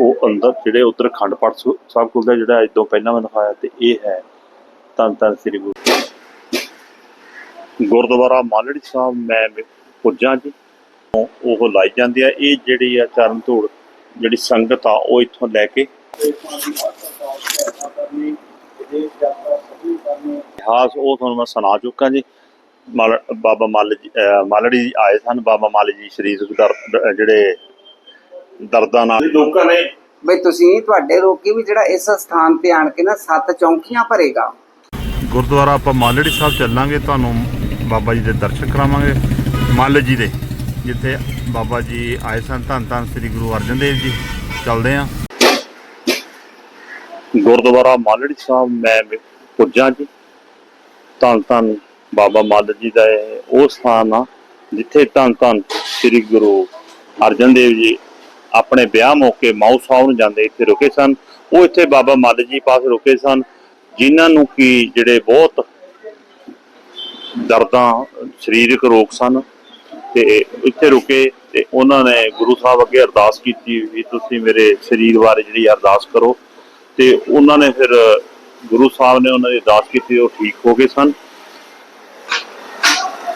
ਉਹ ਅੰਦਰ ਜਿਹੜੇ ਉਧਰ ਖੰਡ ਪਾਠ ਸਾਹਿਬ ਖੁੱਲਦਾ ਜਿਹੜਾ ਅੱਜ ਤੋਂ ਪਹਿਲਾਂ ਮੈਂ ਦਿਖਾਇਆ ਤੇ ਇਹ ਹੈ ਧੰਨ ਧੰਨ ਸ੍ਰੀ ਗੁਰੂ ਗੁਰਦੁਆਰਾ ਮਾਲੜੀ ਸਾਹਿਬ ਮੈਂ ਪੁੱਜਾਂ ਜੀ। ਉਹ ਲਾਈ ਜਾਂਦੀ ਆ। ਇਹ ਜਿਹੜੀ ਆ ਚਰਨ ਧੂੜ, ਜਿਹੜੀ ਸੰਗਤ ਆ, ਉਹ ਇੱਥੋਂ ਲੈ ਕੇ ਇਤਿਹਾਸ ਉਹ ਤੁਹਾਨੂੰ ਮੈਂ ਸੁਣਾ ਚੁੱਕਾ ਜੀ। ਮਲ, ਬਾਬਾ ਮੱਲ ਜੀ ਮਾਲੜੀ ਜੀ ਆਏ ਸਨ। ਬਾਬਾ ਮੱਲ ਜੀ ਸ਼ਰੀਰ ਦਰ ਜਿਹੜੇ ਦਰਦਾਂ ਨਾਲ। ਲੋਕਾਂ ਨੇ ਬਈ ਤੁਸੀਂ ਤੁਹਾਡੇ ਲੋਕੀ ਵੀ ਜਿਹੜਾ ਇਸ ਸਥਾਨ ਤੇ ਆਣ ਕੇ ਨਾ ਸੱਤ ਚੌਂਕੀਆਂ ਭਰੇਗਾ। ਗੁਰਦੁਆਰਾ ਆਪਾਂ ਮਾਲੜੀ ਸਾਹਿਬ ਚੱਲਾਂਗੇ ਤੁਹਾਨੂੰ ਬਾਬਾ ਜੀ ਦੇ ਦਰਸ਼ਨ ਕਰਾਵਾਂਗੇ। ਮੱਲ ਜੀ ਦੇ ਜਿੱਥੇ ਬਾਬਾ ਜੀ ਆਏ ਸਨ ਧੰਨ ਧੰਨ ਸ੍ਰੀ ਗੁਰੂ ਅਰਜਨ ਦੇਵ ਜੀ। ਚੱਲਦੇ ਆਂ ਗੁਰਦੁਆਰਾ ਮਾਲੜੀ ਸਾਹਿਬ ਮੈਂ ਪੁੱਜਾਂ ਜੀ। ਧੰਨ ਧੰਨ ਬਾਬਾ ਮੱਲ ਜੀ ਦਾ ਇਹ ਉਹ ਸਥਾਨ ਆ ਜਿੱਥੇ ਧੰਨ ਧੰਨ ਸ੍ਰੀ ਗੁਰੂ ਅਰਜਨ ਦੇਵ ਜੀ ਆਪਣੇ ਵਿਆਹ ਮੌਕੇ ਮਾਊ ਸਾਹਿਬ ਨੂੰ ਜਾਂਦੇ ਇੱਥੇ ਰੁਕੇ ਸਨ। ਉਹ ਇੱਥੇ ਬਾਬਾ ਮੱਲ ਜੀ ਪਾਸ ਰੁਕੇ ਸਨ, ਜਿਨ੍ਹਾਂ ਨੂੰ ਕੀ ਜਿਹੜੇ ਬਹੁਤ ਦਰਦਾਂ, ਸਰੀਰਕ ਰੋਗ ਸਨ। ਤੇ ਇੱਥੇ ਰੁਕੇ ਤੇ ਉਹਨਾਂ ਨੇ ਗੁਰੂ ਸਾਹਿਬ ਅੱਗੇ ਅਰਦਾਸ ਕੀਤੀ ਵੀ ਤੁਸੀਂ ਮੇਰੇ ਸਰੀਰ ਬਾਰੇ ਜਿਹੜੀ ਅਰਦਾਸ ਕਰੋ। ਤੇ ਉਹਨਾਂ ਨੇ ਫਿਰ ਗੁਰੂ ਸਾਹਿਬ ਨੇ ਉਹਨਾਂ ਦੀ ਅਰਦਾਸ ਕੀਤੀ, ਉਹ ਠੀਕ ਹੋ ਗਏ ਸਨ।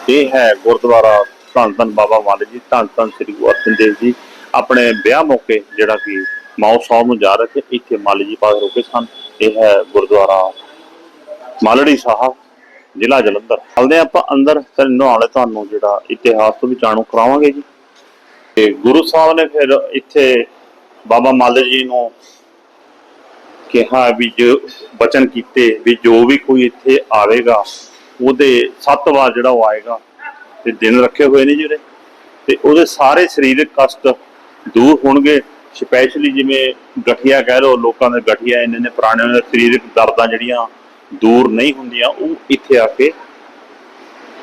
ਇਹ ਹੈ ਗੁਰਦੁਆਰਾ ਧੰਨ ਧੰਨ ਬਾਬਾ ਮਾਲੀ ਜੀ, ਧੰਨ ਧੰਨ ਸ੍ਰੀ ਗੁਰੂ ਅਰਜਨ ਦੇਵ ਜੀ। ਆਪਣੇ ਵਿਆਹ ਮੌਕੇ ਜਿਹੜਾ ਕਿ ਮਾਉ ਸਾਹਿਬ ਨੂੰ ਜਾ ਰਹੇ ਸੀ ਇੱਥੇ ਮਾਲੀ ਜੀ ਪਾਸ ਰੁਕੇ ਸਨ। ਇਹ ਹੈ ਗੁਰਦੁਆਰਾ ਮਾਲੜੀ ਸਾਹਿਬ, ਜ਼ਿਲ੍ਹਾ ਜਲੰਧਰ। ਚੱਲਦੇ ਆਪਾਂ ਅੰਦਰ, ਫਿਰ ਨਹਾਉਣੇ ਤੁਹਾਨੂੰ ਜਿਹੜਾ ਇਤਿਹਾਸ ਤੋਂ ਵੀ ਜਾਣੂ ਕਰਾਵਾਂਗੇ ਜੀ। ਤੇ ਗੁਰੂ ਸਾਹਿਬ ਨੇ ਫਿਰ ਇੱਥੇ ਬਾਬਾ ਮੱਲ ਜੀ ਨੂੰ ਕਿਹਾ ਵੀ ਜੋ ਬਚਨ ਕੀਤੇ, ਵੀ ਜੋ ਵੀ ਕੋਈ ਇੱਥੇ ਆਵੇਗਾ, ਉਹਦੇ ਸੱਤ ਵਾਰ ਜਿਹੜਾ ਉਹ ਆਏਗਾ, ਤੇ ਦਿਨ ਰੱਖੇ ਹੋਏ ਨੇ ਜਿਹੜੇ ਤੇ ਉਹਦੇ ਸਾਰੇ ਸਰੀਰਕ ਕਸ਼ਟ ਦੂਰ ਹੋਣਗੇ ਸਪੈਸ਼ਲੀ ਜਿਵੇਂ ਗਠੀਆ ਕਹਿ ਲਓ, ਲੋਕਾਂ ਦੇ ਗਠੀਆ ਇੰਨੇ ਨੇ ਪੁਰਾਣੇ ਦੇ ਸਰੀਰਕ ਦਰਦਾਂ ਜਿਹੜੀਆਂ ਦੂਰ ਨਹੀਂ ਹੁੰਦੀਆਂ, ਉਹ ਇੱਥੇ ਆ ਕੇ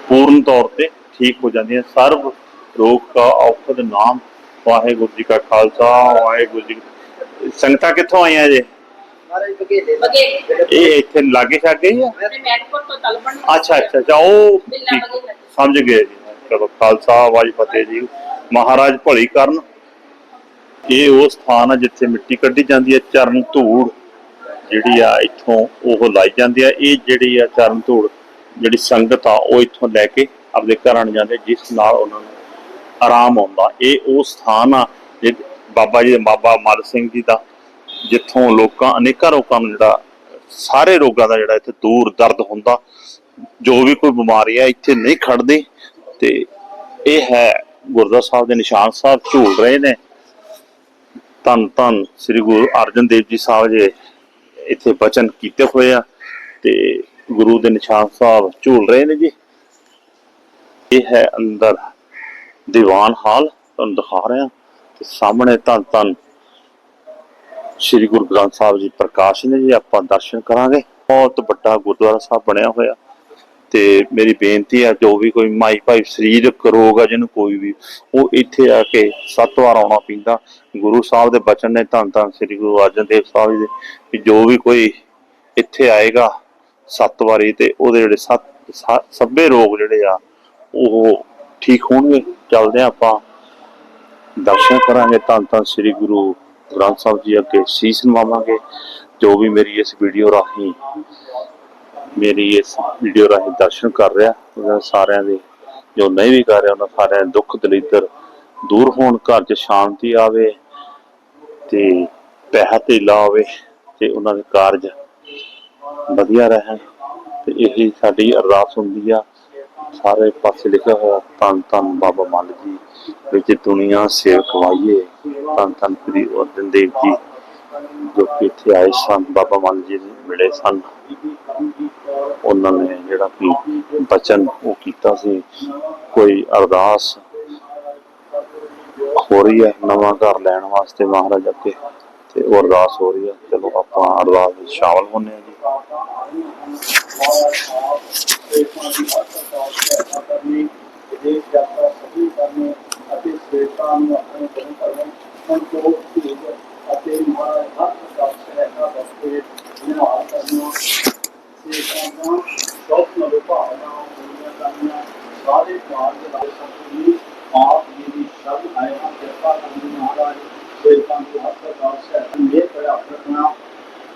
ਪੂਰਨ ਤੌਰ ਤੇ ਠੀਕ ਹੋ ਜਾਂਦੀਆਂ। ਸਰਬ ਰੋਗ ਕਾ ਔਖਦ ਨਾਮ ਵਾਹਿਗੁਰੂ ਜੀ ਕਾ ਖਾਲਸਾ, ਵਾਹਿਗੁਰੂ ਜੀ ਸੰਗਤਾਂ ਕਿੱਥੋਂ ਆਈਆਂ ਜੇ? ਇਹ ਇੱਥੇ ਲਾਗੇ ਛਾਗੇ ਹੀ ਆ? ਅੱਛਾ ਅੱਛਾ ਅੱਛਾ, ਉਹ ਸਮਝ ਗਏ ਜੀ। ਚਲੋ, ਖਾਲਸਾ ਵਾਹਿ ਫਤਿਹ ਜੀ। ਮਹਾਰਾਜ ਭਲੀ ਕਰਨ। ਇਹ ਉਹ ਸਥਾਨ ਆ ਜਿੱਥੇ ਮਿੱਟੀ ਕੱਢੀ ਜਾਂਦੀ ਹੈ, ਚਰਨ ਧੂੜ ਜਿਹੜੀ ਆ ਇੱਥੋਂ ਉਹ ਲਾਈ ਜਾਂਦੀ ਆ। ਇਹ ਜਿਹੜੀ ਆ ਚਰਨ ਧੂੜ, ਜਿਹੜੀ ਸੰਗਤ ਆ, ਉਹ ਇੱਥੋਂ ਲੈ ਕੇ ਆਪਦੇ ਘਰਾਂ ਨੂੰ ਜਾਂਦੇ ਜਿਸ ਨਾਲ ਉਹਨਾਂ ਨੂੰ ਆਰਾਮ ਆਉਂਦਾ। ਇਹ ਉਹ ਸਥਾਨ ਆ ਜਿ- ਬਾਬਾ ਜੀ ਦੇ, ਬਾਬਾ ਮਲ ਸਿੰਘ ਜੀ ਦਾ, ਜਿੱਥੋਂ ਲੋਕਾਂ, ਅਨੇਕਾਂ ਲੋਕਾਂ ਨੂੰ ਜਿਹੜਾ, ਸਾਰੇ ਰੋਗਾਂ ਦਾ ਜਿਹੜਾ ਇੱਥੇ ਦੂਰ ਦਰਦ ਹੁੰਦਾ। ਜੋ ਵੀ ਕੋਈ ਬਿਮਾਰੀ ਆ, ਇੱਥੇ ਨਹੀਂ ਖੜਦੇ ਤੇ ਇਹ ਹੈ ਗੁਰਦੁਆਰਾ ਸਾਹਿਬ ਦੇ ਨਿਸ਼ਾਨ ਸਾਹਿਬ, ਝੂਲ ਰਹੇ ਨੇ। ਧੰਨ ਧੰਨ ਸ੍ਰੀ ਗੁਰੂ ਅਰਜਨ ਦੇਵ ਜੀ ਸਾਹਿਬ ਜੀ ਇੱਥੇ ਬਚਨ ਕੀਤੇ ਹੋਏ ਆ ਤੇ ਗੁਰੂ ਦੇ ਨਿਸ਼ਾਨ ਸਾਹਿਬ ਝੂਲ ਰਹੇ ਨੇ ਜੀ। ਇਹ ਹੈ ਅੰਦਰ ਦੀਵਾਨ ਹਾਲ, ਤੁਹਾਨੂੰ ਦਿਖਾ ਰਿਹਾ ਤੇ ਸਾਹਮਣੇ ਧੰਨ ਧੰਨ ਸ੍ਰੀ ਗੁਰੂ ਗ੍ਰੰਥ ਸਾਹਿਬ ਜੀ ਪ੍ਰਕਾਸ਼ ਨੇ ਜੀ, ਆਪਾਂ ਦਰਸ਼ਨ ਕਰਾਂਗੇ। ਬਹੁਤ ਵੱਡਾ ਗੁਰਦੁਆਰਾ ਸਾਹਿਬ ਬਣਿਆ ਹੋਇਆ। ਤੇ ਮੇਰੀ ਬੇਨਤੀ ਆ ਜੋ ਵੀ ਕੋਈ ਮਾਈ ਭਾਈ ਸਰੀਰਕ ਰੋਗ ਆ ਜਿਹਨੂੰ ਕੋਈ ਵੀ, ਉਹ ਇੱਥੇ ਆ ਕੇ ਸੱਤ ਵਾਰ ਆਉਣਾ ਪੈਂਦਾ। ਗੁਰੂ ਸਾਹਿਬ ਦੇ ਬਚਨ ਨੇ ਧੰਨ ਧੰਨ ਸ੍ਰੀ ਗੁਰੂ ਅਰਜਨ ਦੇਵ ਸਾਹਿਬ ਜੀ ਦੇ ਕਿ ਜੋ ਵੀ ਕੋਈ ਇੱਥੇ ਆਏਗਾ ਸੱਤ ਵਾਰੀ ਤੇ ਉਹਦੇ ਜਿਹੜੇ ਸੱਤ ਸ- ਰੋਗ ਜਿਹੜੇ ਆ, ਉਹ ਠੀਕ ਹੋਣਗੇ। ਚੱਲਦੇ ਹਾਂ ਆਪਾਂ। ਦਰਸ਼ਨ ਕਰਾਂਗੇ ਧੰਨ ਧੰਨ ਸ੍ਰੀ ਗੁਰੂ ਗ੍ਰੰਥ ਸਾਹਿਬ ਜੀ ਅੱਗੇ। ਸੀਸ ਨਵਾਵਾਂਗੇ। ਜੋ ਵੀ ਮੇਰੀ ਇਸ ਵੀਡੀਓ ਰਾਹੀਂ ਮੇਰੀ ਇਸ ਵੀਡੀਓ ਰਾਹੀਂ ਦਰਸ਼ਨ ਕਰ ਰਿਹਾ, ਉਹਨਾਂ ਸਾਰਿਆਂ ਦੇ ਜੋ ਨਹੀਂ ਵੀ ਕਰ ਰਿਹਾ, ਉਹਨਾਂ ਸਾਰਿਆਂ ਦੇ ਦੁੱਖ ਦਲਿੱਦਰ ਦੂਰ ਹੋਣ, ਘਰ 'ਚ ਸ਼ਾਂਤੀ ਆਵੇ ਤੇ ਪੈਸਾ ਧੇਲਾ ਆਵੇ ਤੇ ਉਹਨਾਂ ਦੇ ਕਾਰਜ ਵਧੀਆ ਰਹਿਣ। ਤੇ ਇਹੀ ਸਾਡੀ ਅਰਦਾਸ ਹੁੰਦੀ ਆ, ਸਾਰੇ ਪਾਸੇ ਲਿਖਿਆ ਹੋਇਆ, ਧੰਨ ਧੰਨ ਬਾਬਾ ਮੱਲ ਜੀ ਵਿੱਚ ਦੁਨੀਆ ਸੇਵਕ ਵਾਈਏ। ਧੰਨ ਧੰਨ ਸ੍ਰੀ ਅਰਜਨ ਦੇਵ ਜੀ ਜੋ ਕਿ ਇੱਥੇ ਆਏ ਸਨ, ਬਾਬਾ ਮੱਲ ਜੀ ਮਿਲੇ ਸਨ। ਉਹਨਾਂ ਨੇ ਜਿਹੜਾ ਕਿ ਬਚਨ ਉਹ ਕੀਤਾ ਸੀ। ਕੋਈ ਅਰਦਾਸ ਹੋ ਰਹੀ ਹੈ ਨਵਾਂ ਘਰ ਲੈਣ ਵਾਸਤੇ ਮਹਾਰਾਜ ਅੱਗੇ, ਤੇ ਉਹ ਅਰਦਾਸ ਹੋ ਰਹੀ ਹੈ। ਚਲੋ ਆਪਾਂ ਅਰਦਾਸ ਵਿੱਚ ਸ਼ਾਮਲ ਹੁੰਨੇ ਆ ਜੀ। ਸਾਰੇ ਕਾਰਜ ਦਾ ਸੰਤੁਲਨ ਆਪ ਜੀ ਦੀ ਸ਼ਰਨ ਆਇਆ ਕਿਰਪਾ ਕਰਨੀ ਮਹਾਰਾਜ ਸੇਵਾ ਦੀ ਹੱਥ ਦਾ ਸਹਿਤ ਨੇ ਪਰ ਆਪਣਾ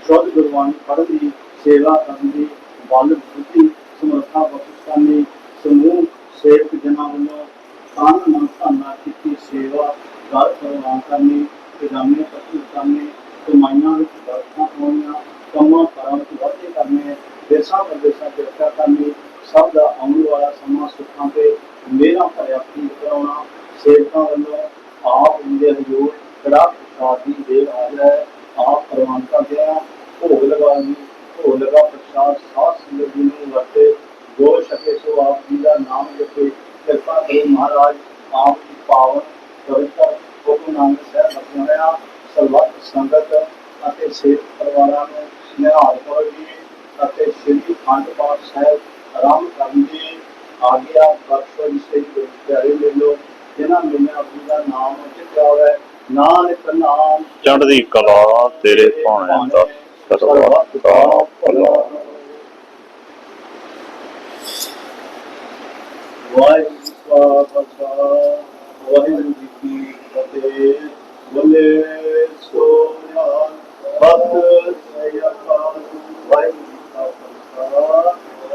ਸ਼ੁੱਧ ਗੁਰਬਾਣੀ ਪੜ੍ਹਦੀ ਸੇਵਾ ਕਰਨ ਦੀ ਬਲ ਸੇਵ ਪਰਿਵਾਰਾਂ ਨੂੰ ਨਿਹਾਲ ਕਰੋ ਜੀ ਅਤੇ ਸ੍ਰੀ ਖੰਡ ਪਾਠ ਸਾਹਿਬ ਆਰਾਮ ਕਰਨ ਦੀ ਆਗਿਆ ਬਖਸ਼ੋ ਜੀ ਸੇ ਪਿਆਰੇ ਲੈ ਲੋ ਜਿਨ੍ਹਾਂ ਮਿਲਿਆ ਦਾ ਨਾਮ ਚਿਤਿਆ ਹੋਇਆ ਨਾਨਕ ਨਾਮ। ਚੜ੍ਹਦੀ ਕਲਾ ਤੇਰੇ ਭਾਣੇ ਦਾ ਸਰਬੱਤ ਦਾ ਭਲਾ। ਵਾਹਿਗੁਰੂ ਜੀ ਕਾ ਖਾਲਸਾ ਵਾਹਿਗੁਰੂ ਜੀ ਕੀ ਫਤਿਹ। ਬੋਲੇ ਸੋ ਨਿਹਾਲ ਸਤਿ ਸ੍ਰੀ ਅਕਾਲ ਵਾਹਿਗੁਰੂ ਜੀ ਕਾ ਖਾਲਸਾ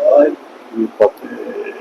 ਵਾਹਿਗੁਰੂ ਜੀ ਕੀ ਫਤਿਹ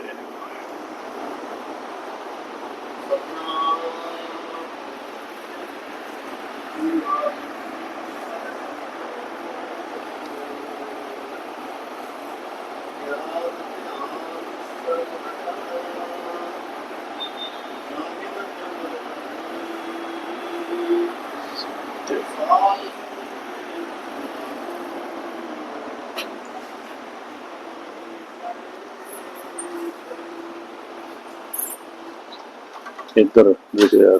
ਇੱਧਰ ਜਿਹੜੇ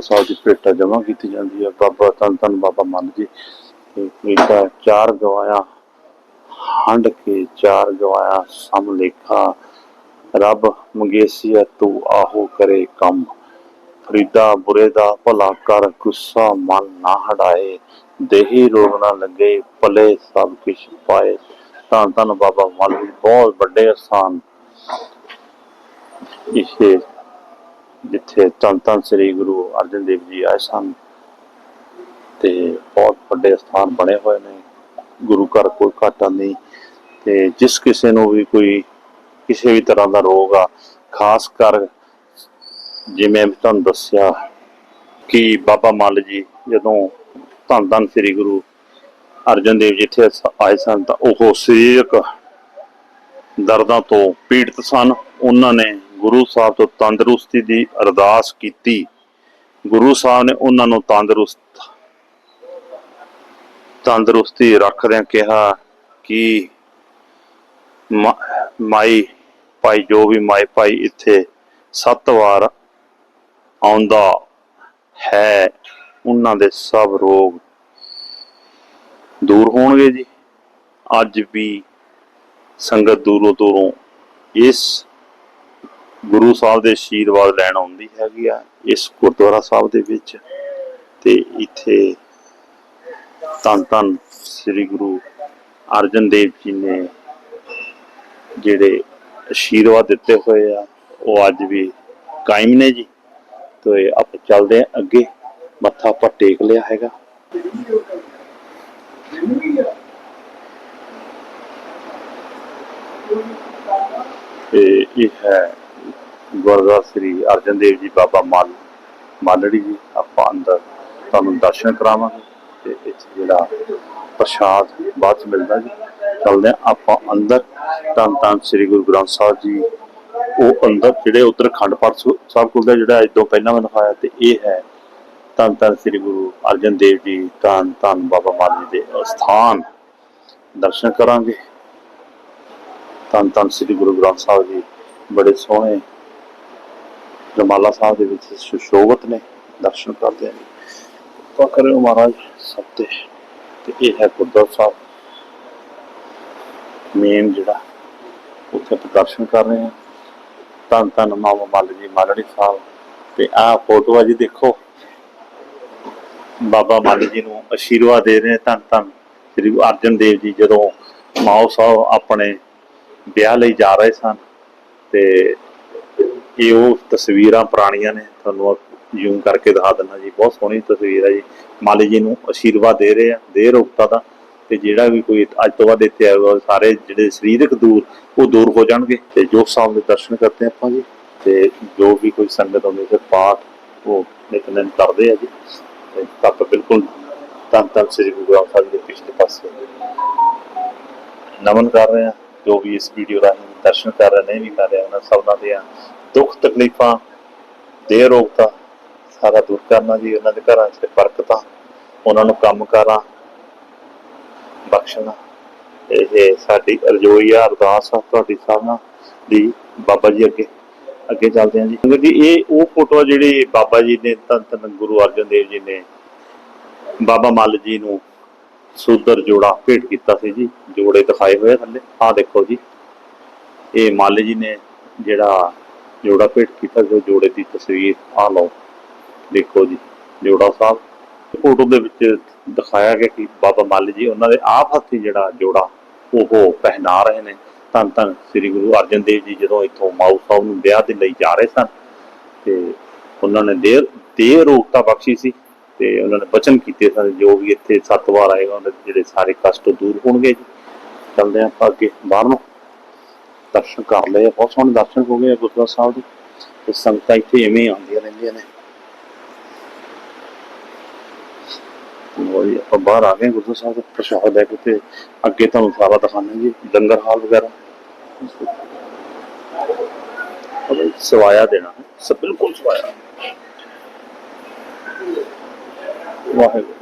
ਸਾਹਿਬ ਦੀ ਭੇਟਾ ਜਮ੍ਹਾਂ ਕੀਤੀ ਜਾਂਦੀ ਹੈ ਬਾਬਾ ਧੰਨ ਧੰਨ ਬਾਬਾ ਮਨ ਜੀ। ਤੇ ਭੇਟਾ ਚਾਰ ਗਵਾਇਆ ਹੰਡ ਕੇ ਚਾਰ ਗਵਾਇਆ ਸਮ ਲੇਖਾ, ਰੱਬ ਮੰਗੇਸੀਆ ਤੂੰ ਆਹੋ ਕਰੇ ਕੰਮ। ਫਰੀਦਾ ਬੁਰੇ ਦਾ ਭਲਾ ਕਰ, ਗੁੱਸਾ ਮਨ ਨਾ ਹਟਾਏ ਦੇਹੀ ਰੋਗ ਨਾ ਲੱਗੇ, ਭਲੇ ਸਭ ਕਿਛ ਪਾਏ। ਤਾਂ ਧੰਨ ਬਾਬਾ ਮਨ ਜੀ, ਬਹੁਤ ਵੱਡੇ ਸਥਾਨ ਇਸੇ ਇੱਥੇ ਧੰਨ ਧੰਨ ਸ੍ਰੀ ਗੁਰੂ ਅਰਜਨ ਦੇਵ ਜੀ ਆਏ ਸਨ ਤੇ ਬਹੁਤ ਵੱਡੇ ਸਥਾਨ ਬਣੇ ਹੋਏ ਨੇ। ਗੁਰੂ ਘਰ ਕੋਈ ਘਾਟਾ ਨਹੀਂ ਤੇ ਜਿਸ ਕਿਸੇ ਨੂੰ ਵੀ ਕੋਈ ਕਿਸੇ ਵੀ ਤਰ੍ਹਾਂ ਦਾ ਰੋਗ ਆ, ਖਾਸ ਕਰ ਜਿਵੇਂ ਮੈਂ ਤੁਹਾਨੂੰ ਦੱਸਿਆ ਕਿ ਬਾਬਾ ਮੱਲ ਜੀ ਜਦੋਂ ਧੰਨ ਧੰਨ ਸ੍ਰੀ ਗੁਰੂ ਅਰਜਨ ਦੇਵ ਜੀ ਇੱਥੇ ਆਏ ਸਨ ਤਾਂ ਉਹ ਸਰੀਰਕ ਦਰਦਾਂ ਤੋਂ ਪੀੜਤ ਸਨ। ਉਹਨਾਂ ਨੇ ਗੁਰੂ ਸਾਹਿਬ ਤੋਂ ਤੰਦਰੁਸਤੀ ਦੀ ਅਰਦਾਸ ਕੀਤੀ। ਗੁਰੂ ਸਾਹਿਬ ਨੇ ਉਹਨਾਂ ਨੂੰ ਤੰਦਰੁਸਤ, ਤੰਦਰੁਸਤੀ ਰੱਖਦਿਆਂ ਕਿਹਾ ਕਿ ਮਾਈ, ਭਾਈ ਜੋ ਵੀ ਮਾਈ ਭਾਈ ਇੱਥੇ ਸੱਤ ਵਾਰ ਆਉਂਦਾ ਹੈ, ਉਹਨਾਂ ਦੇ ਸਭ ਰੋਗ ਦੂਰ ਹੋਣਗੇ ਜੀ। ਅੱਜ ਵੀ ਸੰਗਤ ਦੂਰੋਂ ਦੂਰੋਂ ਇਸ ਗੁਰੂ ਸਾਹਿਬ ਦੇ ਆਸ਼ੀਰਵਾਦ ਲੈਣ ਆਉਂਦੀ ਹੈਗੀ ਆ ਇਸ ਗੁਰਦੁਆਰਾ ਸਾਹਿਬ ਦੇ ਵਿੱਚ। ਤੇ ਇੱਥੇ ਧੰਨ ਧੰਨ ਸ੍ਰੀ ਗੁਰੂ ਅਰਜਨ ਦੇਵ ਜੀ ਨੇ ਜਿਹੜੇ ਆਸ਼ੀਰਵਾਦ ਦਿੱਤੇ ਹੋਏ ਆ, ਉਹ ਅੱਜ ਵੀ ਕਾਇਮ ਨੇ ਜੀ। ਤੇ ਆਪਾਂ ਚੱਲਦੇ ਆ ਅੱਗੇ, ਮੱਥਾ ਆਪਾਂ ਟੇਕ ਲਿਆ ਹੈਗਾ। ਤੇ ਇਹ ਹੈ ਗੁਰਦੁਆਰਾ ਸ੍ਰੀ ਅਰਜਨ ਦੇਵ ਜੀ ਬਾਬਾ ਮਾਲ ਮਾਲੜੀ ਜੀ, ਆਪਾਂ ਅੰਦਰ ਤੁਹਾਨੂੰ ਦਰਸ਼ਨ ਕਰਾਵਾਂਗੇ ਤੇ ਇੱਥੇ ਜਿਹੜਾ ਪ੍ਰਸ਼ਾਦ ਬਾਅਦ ਚ ਮਿਲਦਾ ਜੀ। ਚੱਲਦੇ ਆਪਾਂ ਅੰਦਰ। ਧੰਨ ਧੰਨ ਸ੍ਰੀ ਗੁਰੂ ਗ੍ਰੰਥ ਸਾਹਿਬ ਜੀ। ਉਹ ਅੰਦਰ ਜਿਹੜੇ ਉੱਤਰ ਪਾਠ ਸਾਹਿਬ- ਕੋਲ ਦਾ ਜਿਹੜਾ ਅੱਜ ਪਹਿਲਾਂ ਮੈਂ ਦਿਖਾਇਆ ਤੇ ਇਹ ਹੈ। ਧੰਨ ਧੰਨ ਸ੍ਰੀ ਗੁਰੂ ਅਰਜਨ ਦੇਵ ਜੀ, ਧੰਨ ਧੰਨ ਬਾਬਾ ਮਾਲੀ ਦੇ ਅਸਥਾਨ। ਦਰਸ਼ਨ ਕਰਾਂਗੇ। ਧੰਨ ਧੰਨ ਸ੍ਰੀ ਗੁਰੂ ਗ੍ਰੰਥ ਸਾਹਿਬ ਜੀ, ਬੜੇ ਸੋਹਣੇ ਜਮਾਲਾ ਸਾਹਿਬ ਦੇ ਵਿੱਚ ਸੁਸ਼ੋਭਤ ਨੇ, ਦਰਸ਼ਨ ਕਰਦੇ ਨੇ। ਕਿਰਪਾ ਕਰਿਓ ਮਹਾਰਾਜ ਸਭ ਤੇ। ਤੇ ਇਹ ਹੈ ਗੁਰਦੁਆਰਾ ਸਾਹਿਬ। ਮੇਨ ਜਿਹੜਾ ਉੱਥੇ ਦਰਸ਼ਨ ਕਰ ਰਹੇ ਹਾਂ। ਧੰਨ ਧੰਨ ਮਾਮਾ ਮੱਲ ਜੀ ਮਾਲੜੀ ਸਾਹਿਬ। ਤੇ ਆਹ ਫੋਟੋ ਆ ਜੀ ਦੇਖੋ। ਬਾਬਾ ਮਾਲੀ ਜੀ ਨੂੰ ਅਸ਼ੀਰਵਾਦ ਦੇ ਰਹੇ ਨੇ ਧੰਨ ਧੰਨ। ਸ੍ਰੀ ਗੁਰੂ ਅਰਜਨ ਦੇਵ ਜੀ ਜਦੋਂ ਮਾਓ ਸਾਹਿਬ ਆਪਣੇ ਵਿਆਹ ਲਈ ਜਾ ਰਹੇ ਸਨ, ਤੇ ਇਹ ਉਹ ਤਸਵੀਰਾਂ ਪੁਰਾਣੀਆਂ ਨੇ, ਤੁਹਾਨੂੰ ਜ਼ੂਮ ਕਰਕੇ ਦਿਖਾ ਦਿੰਦਾ ਜੀ। ਬਹੁਤ ਸੋਹਣੀ ਤਸਵੀਰ ਹੈ ਜੀ। ਮਾਲੀ ਜੀ ਨੂੰ ਅਸ਼ੀਰਵਾਦ ਦੇ ਰਹੇ ਆ, ਦੇ ਰੋਕਤਾ ਦਾ ਤੇ ਜਿਹੜਾ ਵੀ ਕੋਈ ਅੱਜ ਤੋਂ ਬਾਅਦ ਇੱਥੇ ਆਏਗਾ ਸਾਰੇ ਜਿਹੜੇ ਸਰੀਰਕ ਦੂਰ, ਉਹ ਦੂਰ ਹੋ ਜਾਣਗੇ। ਤੇ ਜੋਗ ਸਾਹਿਬ ਦੇ ਦਰਸ਼ਨ ਕਰਦੇ ਆਪਾਂ ਜੀ। ਤੇ ਜੋ ਵੀ ਕੋਈ ਸੰਗਤ ਆਉਂਦੀ, ਫਿਰ ਪਾਠ ਉਹ ਨਿਤਨੇਮ ਕਰਦੇ ਆ ਜੀ। ਤੇ ਤਪ ਬਿਲਕੁਲ ਤਨ ਤਨ ਸ੍ਰੀ ਗੁਰੂ ਗ੍ਰੰਥ ਸਾਹਿਬ ਦੇ ਪਿਛਲੇ ਪਾਸੇ। ਨਮਨ ਕਰ ਰਹੇ ਆ। ਜੋ ਵੀ ਇਸ ਵੀਡੀਓ ਰਾਹੀਂ ਦਰਸ਼ਨ ਕਰ ਰਹੇ ਨਹੀਂ ਵੀ ਕਰ ਰਹੇ, ਉਹਨਾਂ ਸਭਨਾਂ ਦੇ ਦੁੱਖ ਤਕਲੀਫਾਂ ਦੇ ਰੋਗਤਾ ਸਾਰਾ ਦੂਰ ਕਰਨਾ ਜੀ, ਉਹਨਾਂ ਦੇ ਘਰਾਂ 'ਚ ਬਰਕਤਾਂ ਉਹਨਾਂ ਨੂੰ ਕੰਮ ਕਰਾਂ ਬਖਸ਼ਣਾ। ਇਹ ਸਾਡੀ ਅਰਜ਼ੋਈ ਆ, ਅਰਦਾਸ ਆ ਤੁਹਾਡੀ ਸਾਹਮਣਾ ਦੀ ਬਾਬਾ ਜੀ ਅੱਗੇ ਅੱਗੇ ਚੱਲਦੇ ਹਾਂ ਜੀ। ਸੰਗਤ ਇਹ ਉਹ ਫੋਟੋ ਜਿਹੜੀ ਬਾਬਾ ਜੀ ਨੇ, ਧੰਨ ਧੰਨ ਗੁਰੂ ਅਰਜਨ ਦੇਵ ਜੀ ਨੇ ਬਾਬਾ ਮੱਲ ਜੀ ਨੂੰ ਸੂਦਰ ਜੋੜਾ ਭੇਟ ਕੀਤਾ ਸੀ ਜੀ, ਜੋੜੇ ਦਿਖਾਏ ਹੋਏ ਥੱਲੇ। ਆਹ ਦੇਖੋ ਜੀ, ਇਹ ਮੱਲ ਜੀ ਨੇ ਜਿਹੜਾ ਜੋੜਾ ਭੇਟ ਕੀਤਾ ਸੀ, ਉਹ ਜੋੜੇ ਦੀ ਤਸਵੀਰ ਆ ਲਓ। ਦੇਖੋ ਜੀ, ਜੋੜਾ ਸਾਹਿਬ ਫੋਟੋ ਦੇ ਵਿੱਚ ਦਿਖਾਇਆ ਗਿਆ ਕਿ ਬਾਬਾ ਮੱਲ ਜੀ, ਉਹਨਾਂ ਦੇ ਆਪ ਹੱਥੀ ਜਿਹੜਾ ਜੋੜਾ ਉਹ ਪਹਿਨਾ ਰਹੇ ਨੇ। ਧੰਨ ਧੰਨ ਸ੍ਰੀ ਗੁਰੂ ਅਰਜਨ ਦੇਵ ਜੀ, ਜਦੋਂ ਇੱਥੋਂ ਮਾਊ ਸਾਹਿਬ ਨੂੰ ਵਿਆਹ ਦੇ ਲਈ ਜਾ ਰਹੇ ਸਨ, ਤੇ ਉਹਨਾਂ ਨੇ ਦੇਰ ਦੇਰ ਰੋਗਤਾ ਬਖਸ਼ੀ ਸੀ, ਤੇ ਉਹਨਾਂ ਨੇ ਬਚਨ ਕੀਤੇ ਸਨ, ਜੋ ਵੀ ਇੱਥੇ ਸੱਤ ਵਾਰ ਆਏਗਾ ਉਹਨਾਂ ਦੇ ਜਿਹੜੇ ਸਾਰੇ ਕਸ਼ਟ ਦੂਰ ਹੋਣਗੇ ਜੀ। ਚੱਲਦੇ ਹਾਂ ਆਪਾਂ ਅੱਗੇ, ਬਾਹਰ ਨੂੰ। ਦਰਸ਼ਨ ਕਰ ਲਏ, ਬਹੁਤ ਸੋਹਣੇ ਦਰਸ਼ਨ ਹੋ ਗਏ ਗੁਰਦੁਆਰਾ ਸਾਹਿਬ ਦੇ। ਤੇ ਸੰਗਤਾਂ ਇੱਥੇ ਐਵੇਂ ਆਉਂਦੀਆਂ ਰਹਿੰਦੀਆਂ ਨੇ। ਲਓ ਆਪਾਂ ਬਾਹਰ ਆ ਗਏ ਗੁਰਦੁਆਰਾ ਸਾਹਿਬ ਦੇ, ਪ੍ਰਸ਼ਾਦ ਲੈ ਕੇ ਤੇ ਅੱਗੇ ਤੁਹਾਨੂੰ ਸਾਰਾ ਦਿਖਾਣਾ ਜੀ ਲੰਗਰ ਹਾਲ ਵਗੈਰਾ। ਸਵਾਇਆ ਦੇਣਾ, ਸਭ ਬਿਲਕੁਲ ਸਵਾਇਆ। ਵਾਹਿਗੁਰੂ,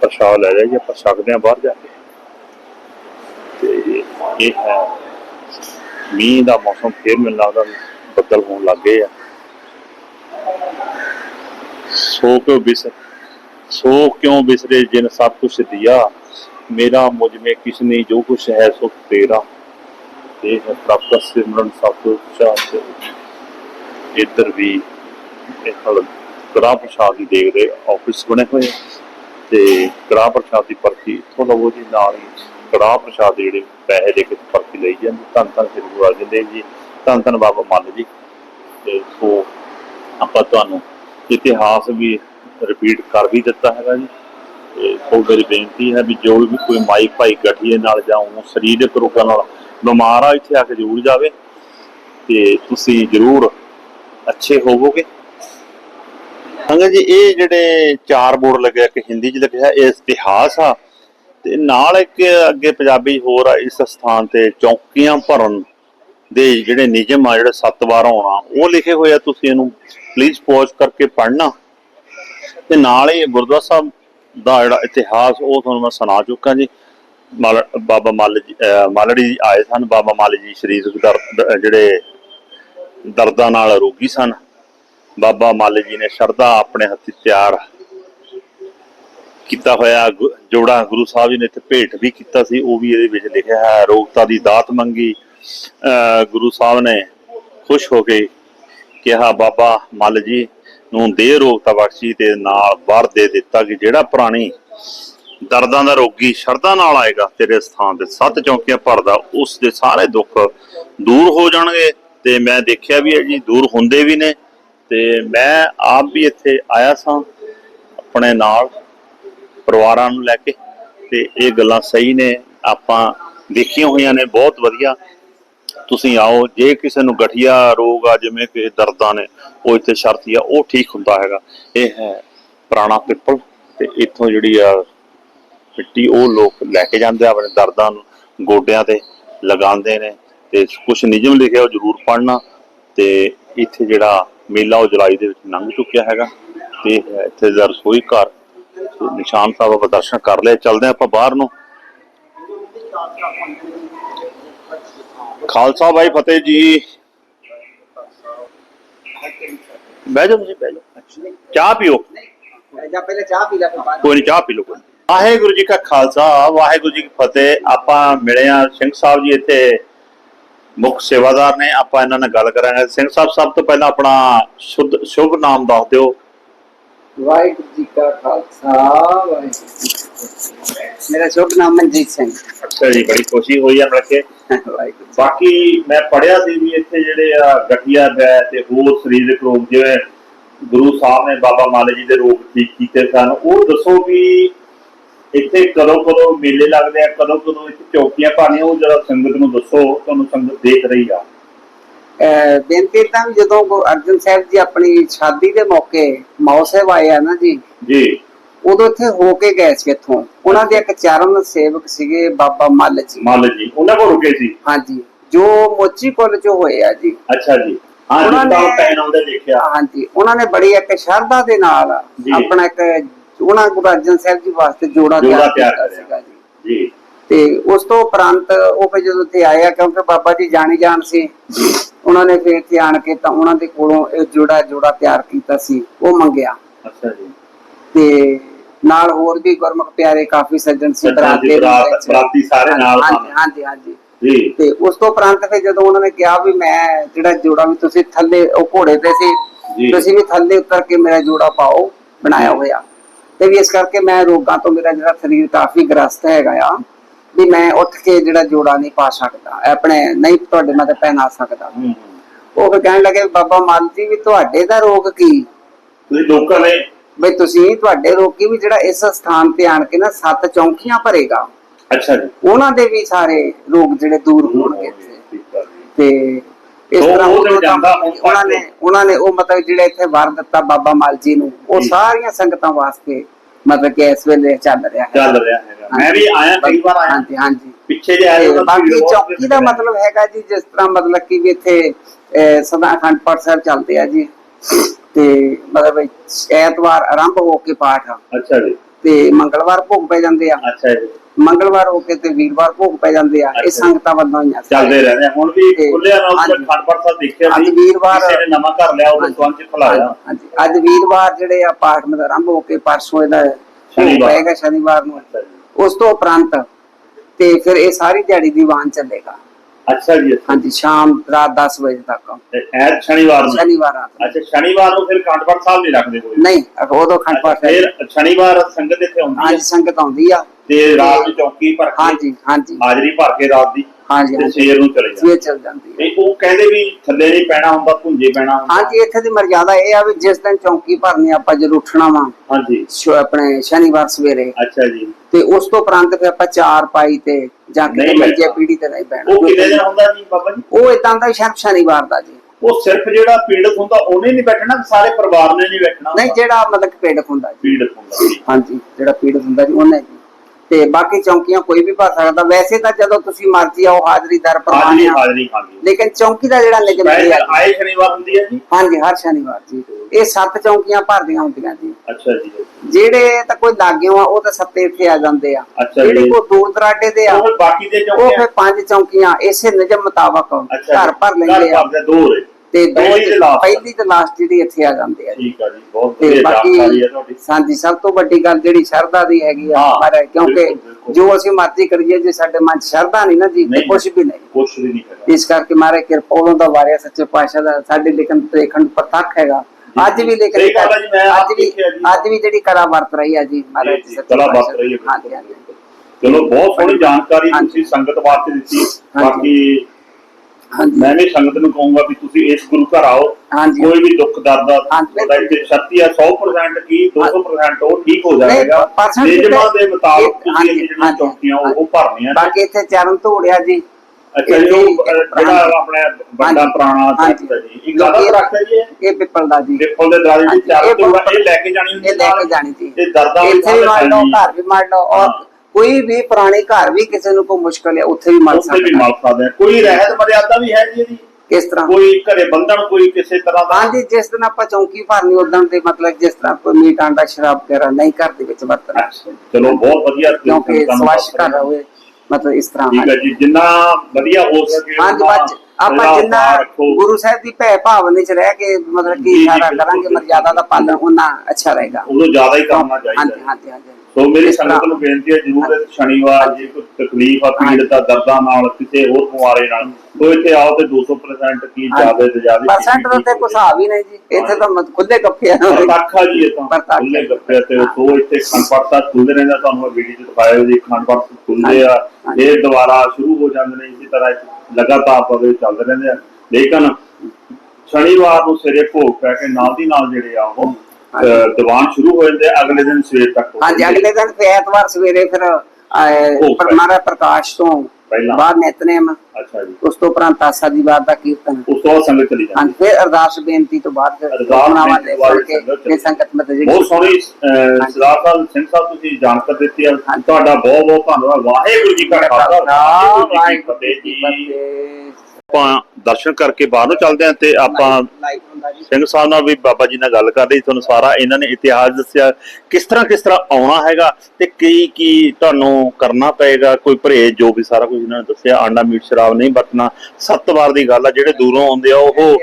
ਪ੍ਰਸ਼ਾਦ ਲੈ ਜਾਈਏ, ਆਪਾਂ ਛਕਦੇ ਹਾਂ ਬਾਹਰ ਜਾ ਕੇ। ਤੇ ਇਹ ਹੈ ਮੀਂਹ ਦਾ ਮੌਸਮ ਫੇਰ ਮੈਨੂੰ ਲੱਗਦਾ ਬੱਦਲ ਹੋਣ ਲੱਗ ਗਏ ਆ। ਸੋ ਕਿਉਂ ਬਿਸਰ ਕਿਉਂ ਬਿਸਰੇ ਜਿਨ ਸਭ ਕੁਛ ਦਿਆ? ਮੇਰਾ ਮੁਝ ਮੇ ਕਿਸ ਨੇ ਜੋ ਕੁਛ ਹੈ ਸੋ ਤੇਰਾ। ਤੇ ਹੈ ਪ੍ਰਾਪਤ ਸਿਮਰਨ ਸਭ ਕੁਛ ਚਾਹਤੇ ਇੱਧਰ ਵੀ ਇਹ ਹਲ ਕੜਾ ਪ੍ਰਸ਼ਾਦ ਦੀ ਦੇਖਦੇ ਆਫਿਸ ਬਣੇ ਹੋਏ ਤੇ ਕੜਾ ਪ੍ਰਸ਼ਾਦ ਦੀ ਪਰਤੀ ਥੋੜਾ ਲਵੋ ਨਾਲ ਹੀ ਕੜਾ ਪ੍ਰਸ਼ਾਦ ਦੇ ਜਿਹੜੇ ਪੈਸੇ ਦੇ ਕੇ ਪਰਚੀ ਲਈ ਜਾਂਦੀ ਧੰਨ ਧੰਨ ਸ੍ਰੀ ਗੁਰੂ ਅਰਜਨ ਦੇਵ ਜੀ, ਧੰਨ ਧੰਨ ਬਾਬਾ ਮੱਲ ਜੀ। ਤੇ ਸੋ ਆਪਾਂ ਤੁਹਾਨੂੰ ਇਤਿਹਾਸ ਵੀ ਰਿਪੀਟ ਕਰ ਵੀ ਦਿੱਤਾ ਹੈਗਾ ਜੀ। ਸੋ ਮੇਰੀ ਬੇਨਤੀ ਹੈ ਵੀ ਜੋ ਵੀ ਕੋਈ ਮਾਈ ਭਾਈ ਗਠੀਏ ਨਾਲ ਜਾਂ ਉਹ ਸਰੀਰਕ ਰੋਗਾਂ ਨਾਲ ਬਿਮਾਰ ਆ, ਇੱਥੇ ਆ ਕੇ ਜ਼ਰੂਰ ਜਾਵੇ। ਤੇ ਤੁਸੀਂ ਜ਼ਰੂਰ ਅੱਛੇ ਹੋਵੋਗੇ। ਸੰਗਤ ਜੀ, ਇਹ ਜਿਹੜੇ ਚਾਰ ਬੋਰਡ ਲੱਗਿਆ ਕਿ ਹਿੰਦੀ 'ਚ ਲੱਗਿਆ ਇਹ ਇਤਿਹਾਸ ਆ। ਤੇ ਨਾਲ ਇੱਕ ਅੱਗੇ ਪੰਜਾਬੀ ਹੋਰ ਆ, ਇਸ ਸਥਾਨ ਤੇ ਚੌਕੀਆਂ ਭਰਨ ਦੇ ਜਿਹੜੇ ਨਿਯਮ ਆ, ਜਿਹੜੇ ਸੱਤ ਵਾਰ ਆਉਣਾ, ਉਹ ਲਿਖੇ ਹੋਏ ਆ, ਤੁਸੀਂ ਇਹਨੂੰ ਪਲੀਜ਼ ਪੌਜ਼ ਕਰਕੇ ਪੜ੍ਹਨਾ। ਤੇ ਨਾਲ ਹੀ ਗੁਰਦੁਆਰਾ ਸਾਹਿਬ ਦਾ ਜਿਹੜਾ ਇਤਿਹਾਸ, ਉਹ ਤੁਹਾਨੂੰ ਮੈਂ ਸੁਣਾ ਚੁੱਕਾ ਜੀ। ਮਲ, ਬਾਬਾ ਮਾਲ ਜੀ, ਅਹ ਜੀ ਆਏ ਸਨ, ਬਾਬਾ ਮਾਲ ਜੀ ਸਰੀਰਕ ਦਰਦ ਜਿਹੜੇ ਦਰਦਾਂ ਨਾਲ ਰੋਗੀ ਸਨ। ਬਾਬਾ ਮਾਲ ਜੀ ਨੇ ਸ਼ਰਧਾ ਆਪਣੇ ਹੱਥੀ ਤਿਆਰ ਕੀਤਾ ਹੋਇਆ, ਗੁ- ਜੋੜਾ ਗੁਰੂ ਸਾਹਿਬ ਜੀ ਨੇ ਇੱਥੇ ਭੇਟ ਵੀ ਕੀਤਾ ਸੀ, ਉਹ ਵੀ ਇਹਦੇ ਵਿੱਚ ਲਿਖਿਆ ਹੈ, ਰੋਗਤਾ ਦੀ ਦਾਤ ਮੰਗੀ। ਗੁਰੂ ਸਾਹਿਬ ਨੇ ਖੁਸ਼ ਹੋ ਕੇ ਕਿਹਾ, ਬਾਬਾ ਮੱਲ ਜੀ ਨੂੰ ਦੇ ਰੋਗਤਾ ਬਖਸ਼ੀ ਤੇ ਨਾਲ ਵਰ ਦੇ ਦਿੱਤਾ ਕਿ ਜਿਹੜਾ ਪ੍ਰਾਣੀ ਦਰਦਾਂ ਦਾ ਰੋਗੀ ਸ਼ਰਧਾ ਨਾਲ ਆਏਗਾ, ਤੇਰੇ ਸਥਾਨ ਤੇ ਸੱਤ ਚੌਂਕੀਆਂ ਭਰਦਾ, ਉਸ ਦੇ ਸਾਰੇ ਦੁੱਖ ਦੂਰ ਹੋ ਜਾਣਗੇ। ਤੇ ਮੈਂ ਦੇਖਿਆ ਵੀ ਹੈ ਜੀ ਦੂਰ ਹੁੰਦੇ ਵੀ ਨੇ ਤੇ ਮੈਂ ਆਪ ਵੀ ਇੱਥੇ ਆਇਆ ਸਾਂ, ਆਪਣੇ ਨਾਲ। ਪਰਿਵਾਰਾਂ ਨੂੰ ਲੈ ਕੇ ਤੇ ਇਹ ਗੱਲਾਂ ਸਹੀ ਨੇ, ਆਪਾਂ ਦੇਖੀਆਂ ਹੋਈਆਂ ਨੇ, ਬਹੁਤ ਵਧੀਆ। ਤੁਸੀਂ ਆਓ, ਜੇ ਕਿਸੇ ਨੂੰ ਗਠੀਆ ਰੋਗ ਆ, ਜਿਵੇਂ ਕਿ ਦਰਦਾਂ ਨੇ, ਉਹ ਇੱਥੇ ਸ਼ਰਤੀ ਆ, ਉਹ ਠੀਕ ਹੁੰਦਾ ਹੈਗਾ। ਇਹ ਹੈ ਪੁਰਾਣਾ ਪਿੱਪਲ ਤੇ ਇੱਥੋਂ ਜਿਹੜੀ ਆ ਮਿੱਟੀ, ਉਹ ਲੋਕ ਲੈ ਕੇ ਜਾਂਦੇ ਆ ਆਪਣੇ ਦਰਦਾਂ ਨੂੰ, ਗੋਡਿਆਂ ਤੇ ਲਗਾਉਂਦੇ ਨੇ। ਤੇ ਕੁਝ ਨਿਯਮ ਲਿਖਿਆ, ਉਹ ਜ਼ਰੂਰ ਪੜ੍ਹਨਾ। ਤੇ ਇੱਥੇ ਜਿਹੜਾ ਮੇਲਾ ਉਹ ਜੁਲਾਈ ਦੇ ਵਿੱਚ ਲੰਘ ਚੁੱਕਿਆ ਹੈਗਾ। ਤੇ ਇੱਥੇ ਦਾ ਰਸੋਈ ਘਰ। ਨਿਸ਼ਾਨ ਸਾਹਿਬ ਆਪਾਂ ਦਰਸ਼ਨ ਕਰ ਲਏ, ਚੱਲਦੇ ਹਾਂ ਆਪਾਂ ਬਾਹਰ ਨੂੰ। ਖਾਲਸਾ ਭਾਈ ਫਤਿਹ ਜੀ। ਬਹਿ ਜਾਓ ਤੁਸੀਂ, ਬਹਿ ਜਾਓ। ਚਾਹ ਪੀਓ। ਜਾਂ ਪਹਿਲੇ ਚਾਹ ਪੀ ਲੈ ਕੋਈ ਨਹੀਂ ਚਾਹ ਪੀ ਲਓ, ਕੋਈ ਵਾਹਿਗੁਰੂ ਜੀ ਕਾ ਖਾਲਸਾ, ਵਾਹਿਗੁਰੂ ਜੀ ਕੀ ਫਤਿਹ। ਆਪਾਂ ਮਿਲੇ ਆ ਸਿੰਘ ਸਾਹਿਬ ਜੀ ਇੱਥੇ। ਮੁੱਖ ਸੇਵਾਦਾਰ ਨੇ, ਆਪਾਂ ਇਹਨਾਂ ਨਾਲ ਗੱਲ ਕਰਾਂਗੇ। ਸਿੰਘ ਸਾਹਿਬ, ਸਭ ਤੋਂ ਪਹਿਲਾਂ ਆਪਣਾ ਸ਼ੁੱਧ ਸ਼ੁਭ ਨਾਮ ਦੱਸ ਦਿਓ। ਵਾਹਿਗੁਰੂ ਜੀ ਕਾ ਖਾਲਸਾ ਵਾਹਿਗੁਰੂ ਜੀ ਕੀ ਫਤਿਹ। ਮੇਰਾ ਸ਼ੁਭ ਨਾਮ ਮਨਜੀਤ ਸਿੰਘ। ਅੱਛਾ ਜੀ ਬੜੀ ਖੁਸ਼ੀ ਹੋਈ ਆ ਮਿਲ ਕੇ ਬਾਕੀ ਮੈਂ ਪੜਿਆ ਸੀ ਵੀ ਇੱਥੇ ਜਿਹੜੇ ਆ ਗਠੀਆ ਹੈ ਤੇ ਹੋਰ ਸਰੀਰਕ ਰੋਗ ਜਿਵੇਂ ਗੁਰੂ ਸਾਹਿਬ ਨੇ ਬਾਬਾ ਮਾਲੇ ਜੀ ਦੇ ਰੋਗ ਠੀਕ ਕੀਤੇ ਸਨ ਉਹ ਦੱਸੋ ਵੀ ਇੱਥੇ ਕਦੋਂ ਕਦੋਂ ਮੇਲੇ ਲੱਗਦੇ ਆ ਕਦੋਂ ਕਦੋਂ ਇੱਥੇ ਚੌਕੀਆਂ ਪਾਣੀਆਂ ਉਹ ਜਰਾ ਸੰਗਤ ਨੂੰ ਦੱਸੋ ਤੁਹਾਨੂੰ ਸੰਗਤ ਦੇਖ ਰਹੀ ਆ। ਬੇਨਤੀ ਤਾਂ ਜਦੋਂ ਗੁਰੂ ਅਰਜਨ ਸਾਹਿਬ ਜੀ ਆਪਣੀ ਸ਼ਾਦੀ ਦੇ ਮੌਕੇ ਮਾਓ ਸਾਹਿਬ ਆਏ ਆ ਨਾ ਜੀ ਜੀ। ਉਦੋਂ ਇੱਥੇ ਹੋ ਕੇ ਗਏ ਸੀ ਇੱਥੋਂ। ਉਹਨਾਂ ਦੇ ਇੱਕ ਚਰਨ ਸੇਵਕ ਸੀਗੇ ਬਾਬਾ ਮੱਲ ਜੀ। ਮੱਲ ਜੀ ਉਹਨਾਂ ਕੋਲ ਰੁਕੇ ਸੀ? ਹਾਂਜੀ ਜੋ ਮੋਚੀ ਪੁੱਲ ਚ ਹੋਏ ਆ ਜੀ। ਅੱਛਾ ਜੀ। ਹਾਂ ਉਹਨਾਂ ਜੀ ਤਾਂ ਨੇ- ਪੈਨ ਆਉਂਦੇ ਦੇਖਿਆ। ਹਾਂਜੀ ਉਹਨਾਂ ਨੇ ਬੜੀ ਇੱਕ ਸ਼ਰਧਾ ਦੇ ਨਾਲ। ਆਪਣਾ ਇੱਕ ਉਹਨਾਂ ਗੁਰੂ ਅਰਜਨ ਸਾਹਿਬ ਜੀ ਵਾਸਤੇ ਜੋੜਾ ਤਿਆਰ ਕੀਤਾ ਕਰਿਆ। ਸੀਗਾ ਜੀ। ਜੀ। ਤੇ ਉਸ ਤੋਂ ਉਪਰੰਤ ਉਹ ਫਿਰ ਜਦੋਂ ਇੱਥੇ ਆਇਆ ਕਿਉਂਕਿ ਬਾਬਾ ਜੀ ਜਾਣੀ ਜਾਣ ਸੀ ਉਹਨਾਂ ਨੇ ਫਿਰ ਇੱਥੇ ਆਣ ਕੇ ਤਾਂ ਉਹਨਾਂ ਦੇ ਕੋਲੋਂ ਇਹ ਜੋੜਾ ਜੋੜਾ ਤਿਆਰ ਕੀਤਾ ਸੀ ਉਹ ਮੰਗਿਆ। ਅੱਛਾ ਜੀ। ਤੇ ਨਾਲ ਹੋਰ ਵੀ ਗੁਰਮੁਖ ਪਿਆਰੇ ਕਾਫੀ ਸੱਜਣ ਸੀ ਬਰਾਤ ਬਰਾਤ- ਸਾਰੇ ਨਾਲ ਹਾਂਜੀ। ਹਾਂਜੀ ਹਾਂਜੀ। ਜੀ। ਤੇ ਉਸ ਤੋਂ ਉਪਰੰਤ ਫਿਰ ਜਦੋਂ ਉਹਨਾਂ ਨੇ ਕਿਹਾ ਵੀ ਮੈਂ ਜਿਹੜਾ ਜੋੜਾ ਵੀ ਤੁਸੀਂ ਥੱਲੇ ਉਹ ਘੋੜੇ ਤੇ। ਸੀ ਤੁਸੀਂ ਵੀ ਥੱਲੇ ਉਤਰ ਕੇ ਮੇਰਾ ਜੋੜਾ ਪਾਓ ਬਣਾਇਆ ਹੋਇਆ। ਤੇ ਵੀ ਇਸ ਕਰਕੇ ਮੈਂ ਰੋਗਾਂ ਤੋਂ ਮੇਰਾ ਜਿਹੜਾ ਸਰੀਰ ਕਾਫੀ ਗ੍ਰਸਤ ਹੈਗਾ ਆ। ਵੀ ਮੈਂ ਉੱਠ ਕੇ ਜਿਹੜਾ ਜੋੜਾ ਨਹੀਂ ਪਾ ਸਕਦਾ ਆਪਣੇ ਨਹੀਂ ਤੁਹਾਡੇ ਮਤੇ ਪਹਿਨਾ ਸਕਦਾ। ਉਹ ਫਿਰ ਕਹਿਣ ਲੱਗੇ ਬਾਬਾ ਮਾਲ ਜੀ ਵੀ ਤੁਹਾਡੇ ਦਾ ਰੋਗ ਕੀ ਤੁਸੀਂ ਲੋਕਾਂ ਨੇ ਵੀ ਤੁਸੀਂ ਤੁਹਾਡੇ ਰੋਗੀ ਵੀ ਜਿਹੜਾ ਇਸ ਸਥਾਨ ਤੇ ਆਣ ਕੇ ਨਾ ਸੱਤ ਚੌਂਕੀਆਂ ਭਰੇਗਾ ਅੱਛਾ ਜੀ ਉਹਨਾਂ ਦੇ ਵੀ ਸਾਰੇ ਰੋਗ ਜਿਹੜੇ ਦੂਰ ਹੋਣਗੇ। ਤੇ ਇਸ ਤਰ੍ਹਾਂ ਤੇ ਤਾਂ ਉਹਨਾਂ ਨੇ ਉਹਨਾਂ ਨੇ ਉਹ ਮਤਲਬ ਜਿਹੜੇ ਇੱਥੇ ਵਰ ਦਿੱਤਾ ਬਾਬਾ ਮਾਲ ਜੀ ਨੂੰ ਉਹ। ਸਾਰੀਆਂ ਸੰਗਤਾਂ ਵਾਸਤੇ ਮਤਲਬ ਕਿ ਇਸ ਵੇਲੇ ਚੱਲ ਰਿਹਾ ਹੈ। ਚੱਲ ਰਿਹਾ ਹੈਗਾ। ਮੈਂ ਵੀ ਆਇਆ ਕਈ ਵਾਰ ਆਇਆ। ਹਾਂਜੀ ਹਾਂਜੀ। ਪਿੱਛੇ ਜੇ ਆਏ ਤੇ ਬਾਕੀ ਚੌਕੀ ਦਾ ਮਤਲਬ ਹੈਗਾ ਜੀ ਜਿਸ ਤਰ੍ਹਾਂ ਮਤਲਬ ਕਿ ਵੀ ਇੱਥੇ ਸਦਾ ਅਖੰਡ ਪਾਠ ਸਾਹਿਬ ਚੱਲਦੇ ਆ ਜੀ। ਤੇ ਮਤਲਬ ਐਤਵਾਰ ਆਰੰਭ ਹੋ ਕੇ ਪਾਠ ਅੱਛਾ ਜੀ। ਤੇ ਮੰਗਲਵਾਰ ਭੋਗ ਪੈ ਜਾਂਦੇ ਆ। ਅੱਛਾ ਜੀ। ਮੰਗਲਵਾਰ ਹੋ ਕੇ ਤੇ ਵੀਰਵਾਰ ਭੋਗ ਪੈ ਜਾਂਦੇ ਆ। ਇਹ ਸੰਗਤਾਂ ਵੱਲੋਂ ਹੀ ਆ ਚੱਲਦੇ ਰਹਿੰਦੇ ਆ। ਹੁਣ ਵੀ ਤੇ- ਖੁੱਲਿਆ ਨਾ ਉੱਪਰ ਹਾਂਜੀ। ਖੰਡਪੜ ਸਾਹਿਬ ਦੇਖਿਆ ਅੱਜ ਵੀਰਵਾਰ- ਕਿਸੇ ਨੇ ਨਵਾਂ ਘਰ ਲਿਆ ਉਹ। ਸਵੰਜ ਚ ਖਲਾਇਆ ਹਾਂਜੀ ਅੱਜ ਵੀਰਵਾਰ ਜਿਹੜੇ ਆ ਪਾਠ ਮਤ ਆਰੰਭ ਹੋ ਕੇ ਪਰਸੋਂ ਇਹਦਾ ਭੋਗ ਸ਼ਨੀਵਾਰ। ਪਏਗਾ ਸ਼ਨੀਵਾਰ ਨੂੰ ਉਸ ਤੋਂ ਉਪਰੰਤ ਤੇ ਫਿਰ ਇਹ ਸਾਰੀ ਦਿਹਾੜੀ ਦੀਵਾਨ ਚੱਲੇਗਾ ਅੱਛਾ ਜੀ। ਹਾਂਜੀ ਸ਼ਾਮ ਰਾਤ 10 ਵਜੇ ਤੱਕ। ਤੇ ਐਤ ਸ਼ਨੀਵਾਰ ਨੂੰ। ਸ਼ਨੀਵਾਰ ਰਾਤ। ਅੱਛਾ ਸ਼ਨੀਵਾਰ ਨੂੰ ਫਿਰ ਖੰਡਪੜ ਸਾਹਿਬ ਨਹੀਂ ਰੱਖਦੇ ਕੋਈ? ਨਹੀਂ ਉਦੋਂ ਖੰਡ ਪਾਠ ਹੈ। ਫਿਰ ਸ਼ਨੀਵਾਰ ਸੰਗਤ ਇੱਥੇ ਆਉਂਦੀ ਹਾਂਜੀ ਹੈ ਸੰਗਤ ਆਉਂਦੀ ਆ। ਤੇ ਰਾਤ ਨੂੰ ਚੌਕੀ ਭਰ ਕੇ? ਹਾਂਜੀ ਹਾਂਜੀ। ਹਾਜ਼ਰੀ ਭਰ ਕੇ ਰਾਤ ਦੀ? ਹਾਂਜੀ ਤੇ ਹਾਂਜੀ। ਸਵੇਰ ਨੂੰ ਚਲੇ ਜਾਂਦੇ। ਸਵੇਰ ਚੱਲ ਜਾਂਦੀ ਹੈ ਨਹੀਂ ਉਹ ਕਹਿੰਦੇ ਵੀ ਥੱਲੇ ਨਹੀਂ ਪੈਣਾ ਹੁੰਦਾ ਭੁੰਜੇ ਪੈਣਾ ਹੁੰਦਾ। ਹਾਂਜੀ ਇੱਥੇ ਦੀ ਮਰਜ਼ਾਦਾ ਇਹ ਆ ਵੀ ਜਿਸ ਦਿਨ ਚੌਂਕੀ ਭਰਨੀ ਆਪਾਂ ਜਦੋਂ ਉੱਠਣਾ ਵਾ ਹਾਂਜੀ। ਆਪਣੇ ਸ਼ਨੀਵਾਰ ਸਵੇਰੇ ਅੱਛਾ ਜੀ। ਤੇ ਉਸ ਤੋਂ ਉਪਰੰਤ ਫਿਰ ਆਪਾਂ ਚਾਰ ਪਾਈ ਤੇ ਜਾਂ ਕਿਤੇ ਨਹੀਂ ਮੰਜੇ ਬੈਠਣਾ। ਪੀੜੀ ਤੇ ਨਹੀਂ ਉਹ ਕਿੰਨੇ ਦਿਨ ਹੁੰਦਾ ਜੀ ਬਾਬਾ ਜੀ? ਉਹ ਇਦਾਂ ਦਾ ਸ਼ਰਮ ਸ਼ਨੀਵਾਰ ਦਾ ਜੀ। ਉਹ ਸਿਰਫ ਜਿਹੜਾ ਪੀੜਤ ਹੁੰਦਾ ਉਹਨੇ ਨਹੀਂ ਬੈਠਣਾ ਸਾਰੇ ਪਰਿਵਾਰ ਨੇ ਨਹੀਂ ਬੈਠਣਾ ਨਹੀਂ ਜਿਹੜਾ ਮਤਲਬ ਕਿ ਪੀੜਤ ਹੁੰਦਾ ਜੀ। ਪੀੜਤ ਹੁੰਦਾ ਜੀ। ਹਾਂਜੀ ਜਿਹੜਾ ਪੀੜਤ ਹੁੰਦਾ ਜੀ ਉਹਨੇ ਜੀ ਤੇ ਬਾਕੀ ਚੌਂਕੀਆਂ ਕੋਈ ਵੀ ਭਰ ਸਕਦਾ। ਵੈਸੇ ਤਾਂ ਜਦੋਂ ਤੁਸੀਂ ਮਰਜ਼ੀ ਆਓ ਹਾਜ਼ਰੀ ਦਰ ਪ੍ਰਮਾਣ ਹਾਜ਼ਰੀ ਹਾਜ਼ਰੀ ਹਾਂਜੀ। ਲੇਕਿਨ ਚੌਂਕੀ ਦਾ ਜਿਹੜਾ ਨਿਯਮ ਆ ਆਏ ਸ਼ਨੀਵਾਰ ਹੁੰਦੀ ਹੈ ਜੀ? ਹਾਂਜੀ ਹਰ ਸ਼ਨੀਵਾਰ ਜੀ। ਇਹ ਸੱਤ ਚੌਂਕੀਆਂ ਭਰਦੀਆਂ ਹੁੰਦੀਆਂ ਜੀ। ਅੱਛਾ ਜੀ। ਜਿਹੜੇ ਤਾਂ ਕੋਈ ਲਾਗਿਓ ਆ ਉਹ ਤਾਂ ਸੱਤੇ ਇੱਥੇ ਆ ਜਾਂਦੇ ਆ। ਅੱਛਾ ਜਿਹੜੇ। ਕੋ ਦੂਰ ਦਰਾਡੇ ਦੇ ਆ ਉਹ ਫਿਰ ਬਾਕੀ ਦੇ ਉਹ ਚੌਂਕੇ ਫਿਰ ਪੰਜ ਚੌਂਕੀਆਂ ਇਸੇ ਨਿਯਮ ਮੁਤਾਬਕ ਘਰ ਭਰ ਲੈਂਦੇ ਆ। ਦੋ ਤੇ ਦੋ ਪਹਿਲੀ ਤੇ last। ਪਹਿਲੀ ਤੇ ਲਾਸਟ ਜਿਹੜੀ ਇੱਥੇ ਆ ਜਾਂਦੇ ਆ। ਠੀਕ ਆ ਜੀ ਬਹੁਤ ਤੇ ਵਧੀਆ ਜਾਣਕਾਰੀ ਹੈ ਬਾਕੀ ਤੁਹਾਡੀ ਹਾਂਜੀ ਸਭ ਤੋਂ ਵੱਡੀ ਗੱਲ ਜਿਹੜੀ ਸ਼ਰਧਾ ਦੀ ਹੈਗੀ ਆ ਹਾਂ, ਪਰ ਕਿਉਂਕਿ ਬਿਲਕੁਲ। ਜੋ ਅਸੀਂ ਮਰਜ਼ੀ ਕਰੀਏ ਜੇ ਸਾਡੇ ਮਨ 'ਚ ਸ਼ਰਧਾ ਨਹੀਂ ਨਾ ਜੀ ਤੇ ਨਹੀਂ। ਕੁਝ ਵੀ ਨਹੀਂ ਕੁਛ ਵੀ ਨਹੀਂ ਹੈਗਾ ਇਸ ਕਰਕੇ ਮਾਰੇ ਕਿਰਪਾਲੋਂ ਦਾ ਵਾਰਿਆ ਸੱਚੇ ਪਾਤਸ਼ਾਹ ਦਾ ਸਾਡੇ ਲਿਖਣ ਤੇ ਖੰਡ ਪ੍ਰਤੱਖ ਹੈਗਾ ਅੱਜ ਵੀ ਲਿਖ ਸਹੀ ਗੱਲ ਹੈ ਜੀ, ਮੈਂ ਆਪ ਅੱਜ ਵੀ ਦੇਖਿਆ ਜੀ। ਅੱਜ ਵੀ ਜਿਹੜੀ ਕਲਾ ਵਰਤ ਰਹੀ ਆ ਜੀ ਮਹਾਰਾਜ ਜੀ, ਦੀ ਜੀ, ਸੱਚੇ ਕਲਾ ਵਰਤ ਪਾਤਸ਼ਾਹ ਰਹੀ ਹੈ, ਹਾਂਜੀ ਹਾਂਜੀ ਚਲੋ ਬਹੁਤ ਸੋਹਣੀ ਜਾਣਕਾਰੀ ਹਾਂਜੀ। ਤੁਸੀਂ ਸੰਗਤ ਵਾਸਤੇ ਦਿੱਤੀ ਹਾਂਜੀ। ਬਾਕੀ ਮੈਂ ਵੀ ਸੰਗਤ ਨੂੰ ਕਹੂੰਗਾ ਵੀ ਤੁਸੀਂ ਇਸ ਗੁਰੂ ਘਰ ਆਓ ਕੋਈ ਵੀ ਦੁੱਖ ਦਰਦ। ਤੁਹਾਡਾ ਇੱਥੇ ਸ਼ਕਤੀ ਆ 100% ਕੀ 200% ਉਹ ਠੀਕ ਹੋ ਜਾਏਗਾ ਨਿਯਮਾਂ ਦੇ ਮੁਤਾਬਕ ਤੁਸੀਂ ਜਿਹੜੀਆਂ ਚੌਕੀਆਂ ਉਹ- ਭਰਨੀਆਂ। ਬਾਕੀ ਇੱਥੇ ਚਰਨ ਧੂੜਿਆ ਜੀ ਅੱਛਾ ਜੀ ਜਿਹੜਾ ਆਪਣੇ ਹਾਂਜੀ। ਪੁਰਾਣਾ ਜੀ ਇਹ ਦਰਖਤ ਹੈ ਜੀ ਇਹ? ਪਿੱਪਲ ਦਾ ਜੀ ਪਿੱਪਲ ਦੇ ਹਾਂਜੀ, ਦੀ ਚਾਰ ਤੋਂ ਇਹ ਲੈ ਕੇ ਜਾਣੀ ਹੁੰਦੀ ਇਹ ਲੈ। ਕੇ ਜਾਣੀ ਜੀ ਇਹ ਦਰਦਾਂ ਇੱਥੇ ਮੰਨ ਲਓ ਘਰ ਵੀ ਮੰਨ ਲਓ ਔਰ। ਕੋਈ ਵੀ ਪੁਰਾਣੇ ਘਰ ਵੀ ਕਿਸੇ ਨੂੰ ਕੋਈ ਮੁਸ਼ਕਲ ਹੈ ਉੱਥੇ ਵੀ ਮੰਨ ਉੱਥੇ ਵੀ ਸਕਦਾ ਮਲ ਸਕਦੇ ਆ ਕੋਈ ਰਹਿਤ ਮਰਿਆਦਾ ਵੀ ਹੈ ਜੀ ਇਹਦੀ ਕਿਸ ਤਰ੍ਹਾਂ ਕੋਈ ਘਰੇ ਬੰਧਨ ਕੋਈ ਕਿਸੇ ਤਰ੍ਹਾਂ ਦਾ ਹਾਂਜੀ ਜਿਸ ਦਿਨ ਆਪਾਂ ਚੌਂਕੀ ਭਰਨੀ ਉਦੋਂ ਦੇ ਮਤਲਬ ਜਿਸ ਤਰ੍ਹਾਂ ਕੋਈ ਮੀਟ ਆਂਡਾ ਸ਼ਰਾਬ ਵਗੈਰਾ ਨਹੀਂ ਘਰ ਦੇ ਵਿੱਚ ਵਰਤਣਾ ਅੱਛਾ, ਚਲੋ ਬਹੁਤ ਵਧੀਆ ਤੁਸੀਂ ਕਿਉਂਕਿ ਸੰਗਤਾਂ ਨੂੰ ਸਵੱਛ ਦੱਸ ਰਹੇ ਹੋ। ਹੋਵੇ ਮਤਲਬ ਇਸ ਤਰ੍ਹਾਂ ਠੀਕ ਹੈ ਜੀ ਜਿੰਨਾ ਵਧੀਆ ਹੋ ਸਕੇ ਹਾਂਜੀ ਉਨਾ ਬੱਚ ਆਪਾਂ ਜਿਹੜਾ ਜਿੰਨਾ ਰੱਖੋ। ਗੁਰੂ ਸਾਹਿਬ ਦੀ ਭੈ ਭਾਵਨਾ ਚ ਰਹਿ ਕੇ ਮਤਲਬ ਜੀ, ਕਿ ਜੀ, ਸਾਰਾ ਬਿਲਕੁਲ, ਕਰਾਂਗੇ ਬਿਲਕੁਲ। ਮਰਜ਼ਾਦਾ ਦਾ ਪਾਲਣ ਉਹਨਾਂ ਅੱਛਾ ਰਹੇਗਾ ਉਦੋਂ ਜ਼ਿਆਦਾ ਹੀ ਕਰਨਾ ਚਾਹੀਦਾ ਹਾਂਜੀ। ਹਾਂਜੀ ਹਾਂਜੀ ਸੋ ਮੇਰੀ ਸੰਗਤ ਨੂੰ ਬੇਨਤੀ ਹੈ ਜਰੂਰ ਇਸ ਸ਼ਨੀਵਾਰ ਜੇ ਕੋਈ ਤਕਲੀਫ ਆ ਪੀੜਤ ਆ ਦਰਦਾਂ ਨਾਲ ਕਿਸੇ ਹੋਰ ਬਿਮਾਰੀ ਨਾਲ। ਤੋ ਇੱਥੇ ਆਓ ਤੇ 200% ਕੀ ਜ਼ਿਆਦਾ ਤੇ ਜ਼ਿਆਦਾ ਪਰਸੈਂਟ ਦਾ ਤੇ ਕੋਈ ਹਿਸਾਬ ਹੀ ਨਹੀਂ ਜੀ। ਇੱਥੇ ਤਾਂ ਖੁੱਲੇ ਕੱਪੇ ਆ। ਪਰਤਾਖਾ ਜੀ ਇਹ ਤਾਂ। ਖੁੱਲੇ ਗੱਪੇ ਤੇ ਸੋ ਇੱਥੇ ਖੰਡਪੜ ਸਾਹਿਬ ਖੁੱਲਦੇ ਰਹਿੰਦਾ ਤੁਹਾਨੂੰ ਮੈਂ ਵੀਡੀਓ ਚ ਦਿਖਾਇਆ ਜੀ ਖੰਡਪੜ ਸਾਹਿਬ ਖੁੱਲਦੇ ਆ। ਇਹ ਦੁਬਾਰਾ ਸ਼ੁਰੂ ਹੋ ਜਾਂਦੇ ਨੇ ਇਸੇ ਤਰ੍ਹਾਂ ਲਗਾਤਾਰ ਪਵੇ ਚੱਲਦੇ ਰਹਿੰਦੇ ਆ। ਲੇਕਿਨ ਸ਼ਨੀਵਾਰ ਨੂੰ ਸਿਰੇ ਭੋਗ ਪੈ ਕੇ ਨਾਲ ਦੀ ਨਾਲ ਜਿਹੜੇ ਆ ਉਹ ਦੀਵਾਨ ਸ਼ੁਰੂ ਹੋ ਜਾਂਦੇ ਅਗਲੇ ਦਿਨ ਸਵੇਰ ਤੱਕ ਹੋ ਹਾਂਜੀ। ਅਗਲੇ ਦਿਨ ਫਿਰ ਐਤਵਾਰ ਸਵੇਰੇ ਫਿਰ ਪਰਮਾਰਾ ਪ੍ਰਕਾਸ਼ ਤੋਂ। ਬਾਅਦ ਨਿਤਨੇਮ। ਅੱਛਾ ਜੀ। ਉਸ ਤੋਂ ਉਪਰੰਤ ਆਸਾ ਦੀ ਵਾਰ ਦਾ ਕੀਰਤਨ। ਉਸ ਤੋਂ ਸੰਗਤ ਚਲੀ ਜਾਂਦੀ ਫਿਰ ਅਰਦਾਸ ਬੇਨਤੀ ਤੋਂ ਬਾਅਦ ਅਰਦਾਸ ਦੇ ਤੋਂ ਕੇ ਫਿਰ ਸੰਗਤ ਮਤ ਜੀ ਬਹੁਤ ਸੋਹਣੀ ਸਾਹਿਬ ਸਿੰਘ ਸਾਹਿਬ ਤੁਸੀਂ ਜਾਣਕਾਰੀ ਦਿੱਤੀ ਹਾਂਜੀ। ਤੁਹਾਡਾ ਬਹੁਤ ਬਹੁਤ ਧੰਨਵਾਦ। ਵਾਹਿਗੁਰੂ ਜੀ ਕਾ ਖਾਲਸਾ। ਵਾਹਿਗੁਰੂ ਜੀ ਕੀ ਵਾਹਿਗੁਰੂ ਫਤਿਹ ਜੀ। ਜੀ ਕੀ ਫਤਿਹ। ਆਪਾਂ ਦਰਸ਼ਨ ਕਰਕੇ ਬਾਹਰ ਨੂੰ ਚੱਲਦੇ ਹਾਂ ਤੇ ਆਪਾਂ ਸਿੰਘ ਸਾਹਿਬ ਨਾਲ ਵੀ ਬਾਬਾ ਜੀ ਨਾਲ ਗੱਲ ਕਰਦੇ ਤੁਹਾਨੂੰ ਸਾਰਾ ਇਹਨਾਂ ਨੇ ਇਤਿਹਾਸ ਦੱਸਿਆ। ਕਿਸ ਤਰ੍ਹਾਂ ਕਿਸ ਤਰ੍ਹਾਂ ਆਉਣਾ ਹੈਗਾ ਤੇ ਕੀ ਕੀ ਤੁਹਾਨੂੰ ਕਰਨਾ ਪਏਗਾ? ਕੋਈ ਪਰਹੇਜ਼ ਜੋ ਵੀ ਸਾਰਾ ਕੁਝ ਇਹਨਾਂ ਨੇ ਦੱਸਿਆ ਆਂਡਾ ਮੀਟ ਸ਼ਰਾਬ ਨਹੀਂ ਵਰਤਣਾ। ਸੱਤ ਵਾਰ ਦੀ ਗੱਲ ਆ ਜਿਹੜੇ ਦੂਰੋਂ ਆਉਂਦੇ ਆ ਉਹ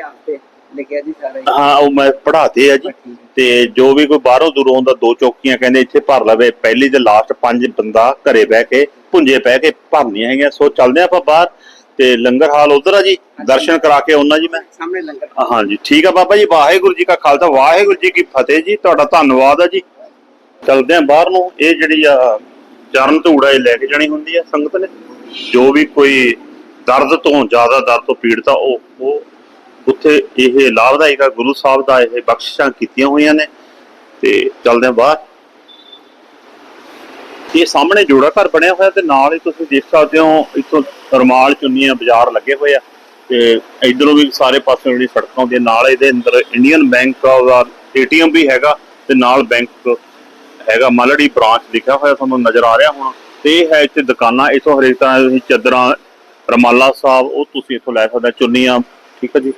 ਲਿਖਿਆ ਜੀ ਸਾਰਾ ਹੀ। ਹਾਂ ਉਹ ਮੈਂ ਪੜਾਤੇ ਆ ਜੀ। ਤੇ ਜੋ ਵੀ ਕੋਈ ਬਾਹਰੋਂ ਦੂਰੋਂ ਆਉਂਦਾ ਦੋ ਚੌਕੀਆਂ ਕਹਿੰਦੇ ਇੱਥੇ ਭਰ ਲਵੇ। ਪਹਿਲੀ ਤੇ ਲਾਸਟ ਪੰਜ ਬੰਦਾ ਘਰੇ ਬਹਿ ਕੇ ਪੁੰਜੇ ਬਹਿ ਕੇ ਭਰਨੀਆਂ ਹੈਗੀਆਂ। ਸੋ ਚੱਲਦੇ ਆਪਾਂ ਬਾਹਰ। ਤੇ ਲੰਗਰ ਹਾਲ ਉਧਰ ਆ ਜੀ? ਦਰਸ਼ਨ ਕਰਾ ਕੇ ਆਉਣਾ ਜੀ ਮੈਂ। ਸਾਹਮਣੇ ਲੰਗਰ। ਹਾਂਜੀ ਠੀਕ ਆ ਬਾਬਾ ਜੀ ਵਾਹਿਗੁਰੂ ਜੀ ਕਾ ਖਾਲਸਾ ਵਾਹਿਗੁਰੂ ਜੀ ਕੀ ਫਤਿਹ ਜੀ ਤੁਹਾਡਾ ਧੰਨਵਾਦ ਆ ਜੀ। ਚਲਦੇ ਆ ਬਾਹਰ ਨੂੰ ਇਹ ਜਿਹੜੀ ਆ ਚਰਨ ਧੂੜਾ ਇਹ ਲੈ ਕੇ ਜਾਣੀ ਹੁੰਦੀ ਆ ਸੰਗਤ ਨੇ। ਜੋ ਵੀ ਕੋਈ ਦਰਦ ਤੋਂ ਜ਼ਿਆਦਾ ਦਰਦ ਤੋਂ ਪੀੜਤਾ ਉਹ ਉਹ ਉੱਥੇ ਇਹ ਲਾਭਦਾਇਕ ਆ ਗੁਰੂ ਸਾਹਿਬ ਦਾ ਇਹ ਬਖਸ਼ਿਸ਼ਾਂ ਕੀਤੀਆਂ ਹੋਈਆਂ ਨੇ। ਤੇ ਚਲਦੇ ਆ ਬਾਹਰ। ਇਹ ਸਾਹਮਣੇ ਜੋੜਾ ਘਰ ਬਣਿਆ ਹੋਇਆ ਤੇ ਨਾਲ ਹੀ ਤੁਸੀਂ ਦੇਖ ਸਕਦੇ ਹੋ ਇੱਥੋਂ ਰਮਾਲ ਚੁੰਨੀਆਂ ਬਾਜ਼ਾਰ ਲੱਗੇ ਹੋਏ ਆ ਤੇ ਇਧਰੋਂ ਵੀ ਸਾਰੇ ਪਾਸੇ ਜਿਹੜੀ ਸੜਕਾਂ ਹੁੰਦੀਆਂ ਨਾਲ ਇਹਦੇ ਅੰਦਰ ਇੰਡੀਅਨ ਬੈਂਕ ਦਾ ਏਟੀਐਮ ਵੀ ਹੈਗਾ ਤੇ ਨਾਲ ਬੈਂਕ ਹੈਗਾ ਮਲੜੀ ਬ੍ਰਾਂਚ ਲਿਖਿਆ ਹੋਇਆ ਤੁਹਾਨੂੰ ਨਜ਼ਰ ਆ ਰਿਹਾ ਹੁਣ। ਤੇ ਇਹ ਹੈ ਇੱਥੇ ਦੁਕਾਨਾਂ ਇਥੋਂ ਹਰੇਕ ਤਰ੍ਹਾਂ ਦੀ ਚਾਦਰਾਂ ਰਮਾਲਾ ਸਾਹਿਬ ਉਹ ਤੁਸੀਂ ਇੱਥੋਂ ਲੈ ਸਕਦੇ ਹੋ, ਚੁੰਨੀਆਂ ਠੀਕ ਹੈ ਜੀ।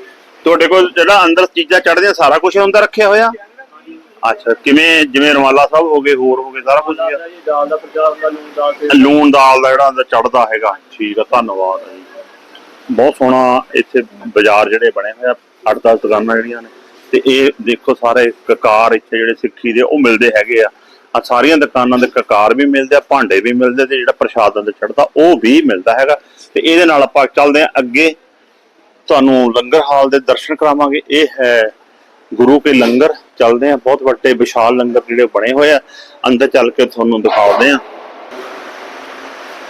ਤੁਹਾਡੇ ਕੋਲ ਜਿਹੜਾ ਅੰਦਰ ਚੀਜ਼ਾਂ ਚੜ੍ਹਦੀਆਂ ਸਾਰਾ ਕੁਝ ਅੰਦਰ ਰੱਖਿਆ ਹੋਇਆ? ਅੱਛਾ, ਕਿਵੇਂ, ਜਿਵੇਂ ਰਮਾਲਾ ਸਾਹਿਬ ਹੋ ਗਏ, ਹੋਰ ਹੋ ਗਏ, ਸਾਰਾ ਕੁਝ ਹੀ ਜੀ ਦਾਲ ਦਾ ਪ੍ਰਚਾਰ ਦਾ ਲੂਣ ਦਾਲ ਤੇ ਲੂਣ ਦਾਲ ਦਾ ਜਿਹੜਾ ਚੜਦਾ ਹੈਗਾ। ਠੀਕ ਆ, ਧੰਨਵਾਦ ਜੀ। ਬਹੁਤ ਸੋਹਣਾ ਇੱਥੇ ਬਾਜ਼ਾਰ ਜਿਹੜੇ ਬਣੇ ਹੋਏ ਆ, ਅੱਠ ਦਸ ਦੁਕਾਨਾਂ ਜਿਹੜੀਆਂ ਨੇ। ਤੇ ਇਹ ਦੇਖੋ ਸਾਰੇ ਕਕਾਰ ਇੱਥੇ ਜਿਹੜੇ ਸਿੱਖੀ ਦੇ, ਉਹ ਮਿਲਦੇ ਹੈਗੇ ਆ। ਆ ਸਾਰੀਆਂ ਦੁਕਾਨਾਂ ਦੇ ਕਕਾਰ ਵੀ ਮਿਲਦੇ ਆ, ਭਾਂਡੇ ਵੀ ਮਿਲਦੇ ਤੇ ਜਿਹੜਾ ਪ੍ਰਸ਼ਾਦ ਅੰਦਰ ਚੜਦਾ, ਉਹ ਵੀ ਮਿਲਦਾ ਹੈਗਾ। ਤੇ ਇਹਦੇ ਨਾਲ ਆਪਾਂ ਚੱਲਦੇ ਆ ਅੱਗੇ। ਤੁਹਾਨੂੰ ਲੰਗਰ ਹਾਲ ਦੇ ਦਰਸ਼ਨ ਕਰਾਵਾਂਗੇ। ਇਹ ਹੈ ਗੁਰੂ ਕੇ ਲੰਗਰ ਚੱਲਦੇ ਆ, ਬਹੁਤ ਵੱਡੇ ਵਿਸ਼ਾਲ ਲੰਗਰ ਜਿਹੜੇ ਬਣੇ ਹੋਏ ਆ। ਅੰਦਰ ਚੱਲ ਕੇ ਤੁਹਾਨੂੰ ਦਿਖਾਉਂਦੇ ਆ।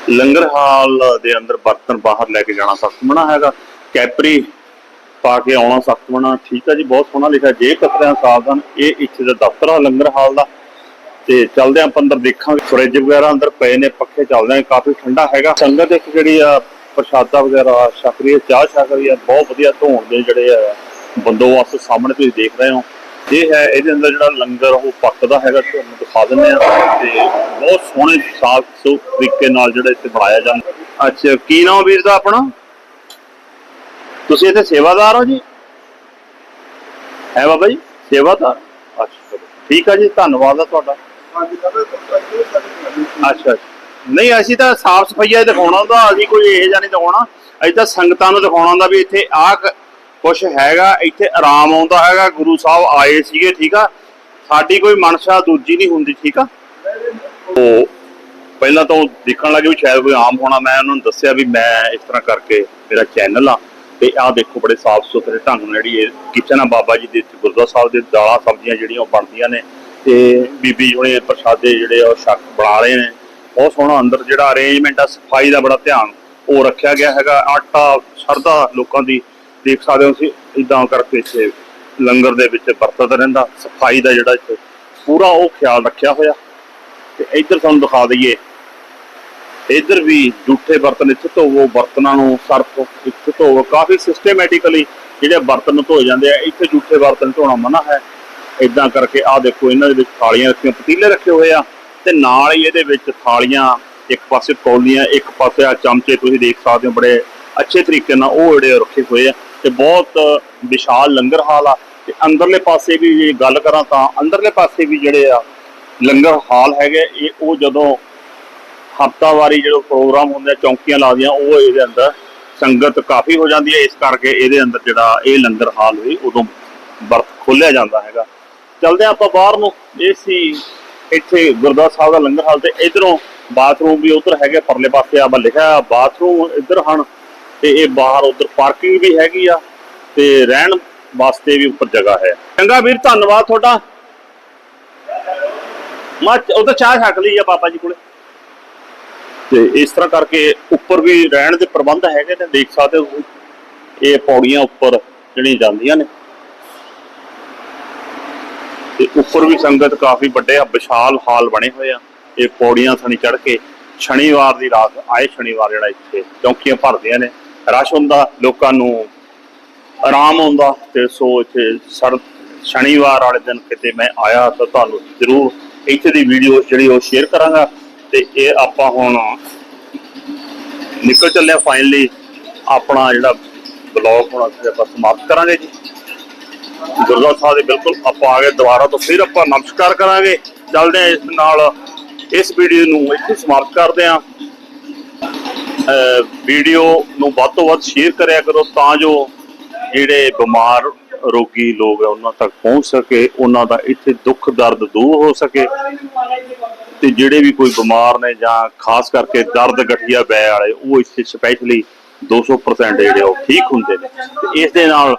ਲੰਗਰ ਹਾਲ ਦੇ ਅੰਦਰ ਬਰਤਨ ਬਾਹਰ ਲੈ ਕੇ ਜਾਣਾ ਸਖਤ ਮਨਾ ਹੈਗਾ। ਕੈਪਰੀ ਪਾ ਕੇ ਆਉਣਾ ਸਖਤ ਮਨਾ। ਠੀਕ ਹੈ ਜੀ, ਬਹੁਤ ਸੋਹਣਾ ਲਿਖਿਆ। ਜੇ ਕਤਰਿਆਂ ਸਾਵਧਾਨ, ਇਹ ਇੱਥੇ ਦਾ ਦਫ਼ਤਰ ਆ ਲੰਗਰ ਹਾਲ ਦਾ। ਤੇ ਚੱਲਦੇ ਆਪਾਂ ਅੰਦਰ ਦੇਖਾਂਗੇ। ਫਰਿੱਜ ਵਗੈਰਾ ਅੰਦਰ ਪਏ ਨੇ, ਪੱਖੇ ਚੱਲਦੇ ਆ, ਕਾਫੀ ਠੰਡਾ ਹੈਗਾ। ਸੰਗਤ ਇੱਕ ਜਿਹੜੀ ਆ, ਪ੍ਰਸ਼ਾਦਾ ਵਗੈਰਾ ਛਕ ਚਾਹ ਛਕ ਰਹੀ ਹੈ ਬਹੁਤ ਵਧੀਆ ਧੋਣ ਦੇ ਜਿਹੜੇ ਆ ਬੰਦੋਬਸਤ ਸਾਹਮਣੇ ਤੁਸੀਂ ਦੇਖ ਰਹੇ ਹੋ। ਇਹ ਹੈ, ਇਹਦੇ ਅੰਦਰ ਜਿਹੜਾ ਲੰਗਰ, ਉਹ ਪੱਕਦਾ ਹੈਗਾ, ਤੁਹਾਨੂੰ ਦਿਖਾ ਦਿੰਦੇ ਆ ਤੇ ਬਹੁਤ ਸੋਹਣੇ ਸਾਫ਼ ਸੁਥਰੇ ਤਰੀਕੇ ਨਾਲ ਜਿਹੜਾ ਇੱਥੇ ਬਣਾਇਆ ਜਾਂਦਾ। ਅੱਛਾ, ਕੀ ਨਾਮ ਵੀਰ ਦਾ ਆਪਣਾ? ਤੁਸੀਂ ਇੱਥੇ ਸੇਵਾਦਾਰ ਹੋ ਜੀ? ਹੈ ਬਾਬਾ ਜੀ, ਸੇਵਾਦਾਰ? ਅੱਛਾ, ਠੀਕ ਆ ਜੀ, ਧੰਨਵਾਦ ਆ ਤੁਹਾਡਾ। ਅੱਛਾ ਨਹੀਂ, ਅਸੀਂ ਤਾਂ ਸਾਫ਼ ਸਫਾਈਆ ਦਿਖਾਉਣਾ ਹੁੰਦਾ, ਅਸੀਂ ਕੋਈ ਇਹ ਜਾਂ ਨਹੀਂ ਦਿਖਾਉਣਾ। ਅਸੀਂ ਤਾਂ ਸੰਗਤਾਂ ਨੂੰ ਦਿਖਾਉਣਾ ਹੁੰਦਾ ਵੀ ਇੱਥੇ ਆਹ ਕ- ਕੁਛ ਹੈਗਾ, ਇੱਥੇ ਆਰਾਮ ਆਉਂਦਾ ਹੈਗਾ, ਗੁਰੂ ਸਾਹਿਬ ਆਏ ਸੀਗੇ, ਠੀਕ ਆ? ਸਾਡੀ ਕੋਈ ਮਨਸ਼ਾ ਦੂਜੀ ਨਹੀਂ ਹੁੰਦੀ, ਠੀਕ ਆ? ਉਹ ਪਹਿਲਾਂ ਤਾਂ ਦੇਖਣ ਲੱਗੇ ਵੀ ਸ਼ਾਇਦ ਕੋਈ ਆਮ ਹੋਣਾ, ਮੈਂ ਉਹਨਾਂ ਨੂੰ ਦੱਸਿਆ ਵੀ ਮੈਂ ਇਸ ਤਰ੍ਹਾਂ ਕਰਕੇ ਮੇਰਾ ਚੈਨਲ ਆ, ਤੇ ਆਹ ਦੇਖੋ ਬੜੇ ਸਾਫ਼ ਸੁਥਰੇ ਢੰਗ ਨਾਲ ਜਿਹੜੀ ਇਹ ਕਿਚਨ ਆ, ਬਾਬਾ ਜੀ ਦੇ ਗੁਰਦੁਆਰਾ ਸਾਹਿਬ ਦੇ ਦਾਲਾਂ, ਸਬਜ਼ੀਆਂ ਜਿਹੜੀਆਂ ਉਹ ਬਣਦੀਆਂ ਨੇ, ਤੇ ਬੀਬੀ ਹੁਣੇ ਪ੍ਰਸ਼ਾਦੇ ਜਿਹੜੇ ਆ, ਉਹ ਛਕ ਬਣਾ ਰਹੇ ਨੇ, ਬਹੁਤ ਸੋਹਣਾ ਅੰਦਰ ਜਿਹੜਾ ਅਰੇਂਜਮੈਂਟ ਆ, ਸਫ਼ਾਈ ਦਾ ਬੜਾ ਧਿਆਨ ਉਹ ਰੱਖਿਆ ਗਿਆ ਹੈਗਾ, ਆਟਾ, ਸ਼ਰਧਾ ਲੋਕਾਂ ਦੀ ਦੇਖ ਸਕਦੇ ਹੋ ਤੁਸੀਂ ਇਦਾਂ ਕਰਕੇ ਇੱਥੇ ਲੰਗਰ ਦੇ ਵਿੱਚ ਵਰਤਦਾ ਰਹਿੰਦਾ, ਸਫ਼ਾਈ ਦਾ ਜਿਹੜਾ ਇੱਥੇ ਪੂਰਾ ਉਹ ਖਿਆਲ ਰੱਖਿਆ ਹੋਇਆ। ਤੇ ਇੱਧਰ ਤੁਹਾਨੂੰ ਦਿਖਾ ਦਈਏ, ਇੱਧਰ ਵੀ ਜੂਠੇ ਬਰਤਨ ਇੱਥੇ ਧੋਵੋ ਬਰਤਨਾਂ ਨੂੰ ਸਰਫ ਇੱਥੇ ਧੋਵੋ ਕਾਫੀ ਸਿਸਟਮੈਟਿਕਲੀ ਜਿਹੜੇ ਬਰਤਨ ਨੂੰ ਧੋਏ ਜਾਂਦੇ ਆ, ਇੱਥੇ ਜੂਠੇ ਬਰਤਨ ਧੋਣਾ ਮਨਾ ਹੈ। ਇਦਾਂ ਕਰਕੇ ਆਹ ਦੇਖੋ, ਇਹਨਾਂ ਦੇ ਵਿੱਚ ਥਾਲੀਆਂ ਰੱਖੀਆਂ, ਪਤੀਲੇ ਰੱਖੇ ਹੋਏ ਆ ਤੇ ਨਾਲ ਹੀ ਇਹਦੇ ਵਿੱਚ ਥਾਲੀਆਂ ਇੱਕ ਪਾਸੇ ਕੌਲੀਆਂ ਇੱਕ ਪਾਸੇ ਆ ਚਮਚੇ ਤੁਸੀਂ ਦੇਖ ਸਕਦੇ ਹੋ ਬੜੇ ਅੱਛੇ ਤਰੀਕੇ ਨਾਲ ਉਹ ਜਿਹੜੇ ਰੱਖੇ ਹੋਏ ਆ। ਤੇ ਬਹੁਤ ਵਿਸ਼ਾਲ ਲੰਗਰ ਹਾਲ ਆ। ਤੇ ਅੰਦਰਲੇ ਪਾਸੇ ਵੀ ਜੇ ਗੱਲ ਕਰਾਂ ਤਾਂ ਅੰਦਰਲੇ ਪਾਸੇ ਵੀ ਜਿਹੜੇ ਆ ਲੰਗਰ ਹਾਲ ਹੈਗੇ, ਇਹ ਉਹ ਜਦੋਂ ਹਫਤਾਵਾਰੀ ਜਦੋਂ ਪ੍ਰੋਗਰਾਮ ਹੁੰਦੇ ਆ ਚੌਂਕੀਆਂ ਲਾਦੀਆਂ ਉਹ ਇਹਦੇ ਅੰਦਰ ਸੰਗਤ ਕਾਫੀ ਹੋ ਜਾਂਦੀ ਹੈ। ਇਸ ਕਰਕੇ ਇਹਦੇ ਅੰਦਰ ਜਿਹੜਾ ਇਹ ਲੰਗਰ ਹਾਲ ਵੀ ਉਦੋਂ ਵਰਤ ਖੋਲਿਆ ਜਾਂਦਾ ਹੈਗਾ। ਚਲਦੇ ਹਾਂ ਆਪਾਂ ਬਾਹਰ ਨੂੰ। ਇਹ ਸੀ ਇੱਥੇ ਗੁਰਦੁਆਰਾ ਸਾਹਿਬ ਦਾ ਲੰਗਰ ਹਾਲ ਤੇ ਇਧਰੋਂ ਬਾਥਰੂਮ ਵੀ ਉਧਰ ਹੈਗੇ, ਪਰਲੇ ਪਾਸੇ ਆਪਾਂ ਲਿਖਿਆ ਬਾਥਰੂਮ ਇੱਧਰ ਹਨ। ਤੇ ਇਹ ਬਾਹਰ ਉਧਰ ਪਾਰਕਿੰਗ ਵੀ ਹੈਗੀ ਆ ਤੇ ਰਹਿਣ ਵਾਸਤੇ ਵੀ ਉੱਪਰ ਜਗ੍ਹਾ ਹੈ। ਚੰਗਾ ਵੀਰ, ਧੰਨਵਾਦ ਤੁਹਾਡਾ। ਮੈਂ ਉਧਰ ਚਾਹ ਛਕ ਲਈ ਆ ਬਾਬਾ ਜੀ ਕੋਲੇ। ਤੇ ਇਸ ਤਰ੍ਹਾਂ ਕਰਕੇ ਉੱਪਰ ਵੀ ਰਹਿਣ ਦੇ ਪ੍ਰਬੰਧ ਹੈਗੇ ਨੇ, ਦੇਖ ਸਕਦੇ ਹੋ ਇਹ ਪੌੜੀਆਂ ਉੱਪਰ ਜਿਹੜੀਆਂ ਜਾਂਦੀਆਂ ਨੇ। ਤੇ ਉੱਪਰ ਵੀ ਸੰਗਤ ਕਾਫੀ ਵੱਡੇ ਆ, ਵਿਸ਼ਾਲ ਹਾਲ ਬਣੇ ਹੋਏ ਆ। ਇਹ ਪੌੜੀਆਂ ਥਣੀ ਚੜ ਕੇ ਸ਼ਨੀਵਾਰ ਦੀ ਰਾਤ, ਆਏ ਸ਼ਨੀਵਾਰ ਜਿਹੜਾ ਇੱਥੇ, ਚੌਂਕੀਆਂ ਭਰਦੀਆਂ ਨੇ। ਰਸ਼ ਹੁੰਦਾ, ਲੋਕਾਂ ਨੂੰ ਆਰਾਮ ਆਉਂਦਾ ਤੇ ਸੋ ਇੱਥੇ ਸਰ, ਸ਼ਨੀਵਾਰ ਵਾਲੇ ਦਿਨ ਕਿਤੇ ਮੈਂ ਆਇਆ ਤਾਂ ਤੁਹਾਨੂੰ ਜ਼ਰੂਰ ਇੱਥੇ ਦੀ ਵੀਡੀਓ ਜਿਹੜੀ ਉਹ ਸ਼ੇਅਰ ਕਰਾਂਗਾ ਤੇ ਇਹ ਆਪਾਂ ਹੁਣ ਨਿਕਲ ਚੱਲਿਆ ਫਾਈਨਲੀ ਆਪਣਾ ਜਿਹੜਾ ਬਲੌਗ ਹੁਣ ਅਸੀਂ ਆਪਾਂ ਸਮਾਪਤ ਕਰਾਂਗੇ ਜੀ। ਗੁਰਦੁਆਰਾ ਸਾਹਿਬ ਦੇ ਬਿਲਕੁਲ ਆਪਾਂ ਆ ਗਏ ਦੁਬਾਰਾ ਤੋਂ ਫਿਰ ਆਪਾਂ ਨਮਸਕਾਰ ਕਰਾਂਗੇ। ਚੱਲਦੇ ਆ ਇਸ ਨਾਲ ਇਸ ਵੀਡੀਓ ਨੂੰ ਇੱਥੇ ਸਮਾਪਤ ਕਰਦੇ ਆ ਵੀਡੀਓ ਨੂੰ ਵੱਧ ਤੋਂ ਵੱਧ ਸ਼ੇਅਰ ਕਰਿਆ ਕਰੋ ਤਾਂ ਜੋ ਜਿਹੜੇ ਬਿਮਾਰ ਰੋਗੀ ਲੋਕ ਆ ਉਹਨਾਂ ਤੱਕ ਪਹੁੰਚ ਸਕੇ, ਉਹਨਾਂ ਦਾ ਇੱਥੇ ਦੁੱਖ ਦਰਦ ਦੂਰ ਹੋ ਸਕੇ ਤੇ ਜਿਹੜੇ ਵੀ ਕੋਈ ਬਿਮਾਰ ਨੇ ਜਾਂ ਖਾਸ ਕਰਕੇ ਦਰਦ ਗਠੀਆ ਬੈ ਵਾਲੇ, ਉਹ ਇੱਥੇ ਸਪੈਸ਼ਲੀ 200% ਜਿਹੜੇ ਉਹ ਠੀਕ ਹੁੰਦੇ ਨੇ। ਤੇ ਇਸ ਦੇ ਨਾਲ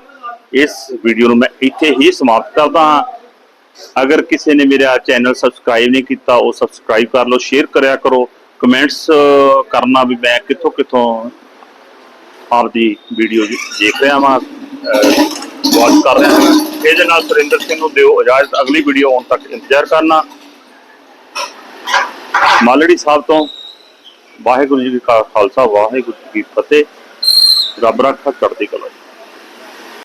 ਇਸ ਵੀਡੀਓ ਨੂੰ ਮੈਂ ਇੱਥੇ ਹੀ ਸਮਾਪਤ ਕਰਦਾ ਹਾਂ। ਅਗਰ ਕਿਸੇ ਨੇ ਮੇਰਾ ਚੈਨਲ ਸਬਸਕ੍ਰਾਈਬ ਨਹੀਂ ਕੀਤਾ, ਉਹ ਸਬਸਕ੍ਰਾਈਬ ਕਰ ਲਓ ਸ਼ੇਅਰ ਕਰਿਆ ਕਰੋ। ਕਮੈਂਟਸ ਕਰਨਾ ਵੀ ਮੈਂ ਕਿੱਥੋਂ ਕਿੱਥੋਂ ਆਪਦੀ ਵੀਡੀਓ ਦੇਖ ਰਿਹਾ ਹਾਂ ਵਾਚ ਕਰ ਰਿਹਾ ਹਾਂ ਇਹਦੇ ਨਾਲ ਸੁਰਿੰਦਰ ਸਿੰਘ ਨੂੰ ਦਿਓ ਇਜਾਜ਼ਤ। ਅਗਲੀ ਵੀਡੀਓ ਆਉਣ ਤੱਕ ਇੰਤਜ਼ਾਰ ਕਰਨਾ। ਮਾਲੜੀ ਸਾਹਿਬ ਤੋਂ ਵਾਹਿਗੁਰੂ ਜੀ ਕਾ ਖਾਲਸਾ, ਵਾਹਿਗੁਰੂ ਜੀ ਕੀ ਫਤਿਹ। ਰੱਬ ਰੱਖਾ ਚੜ੍ਹਦੀ ਕਲਾ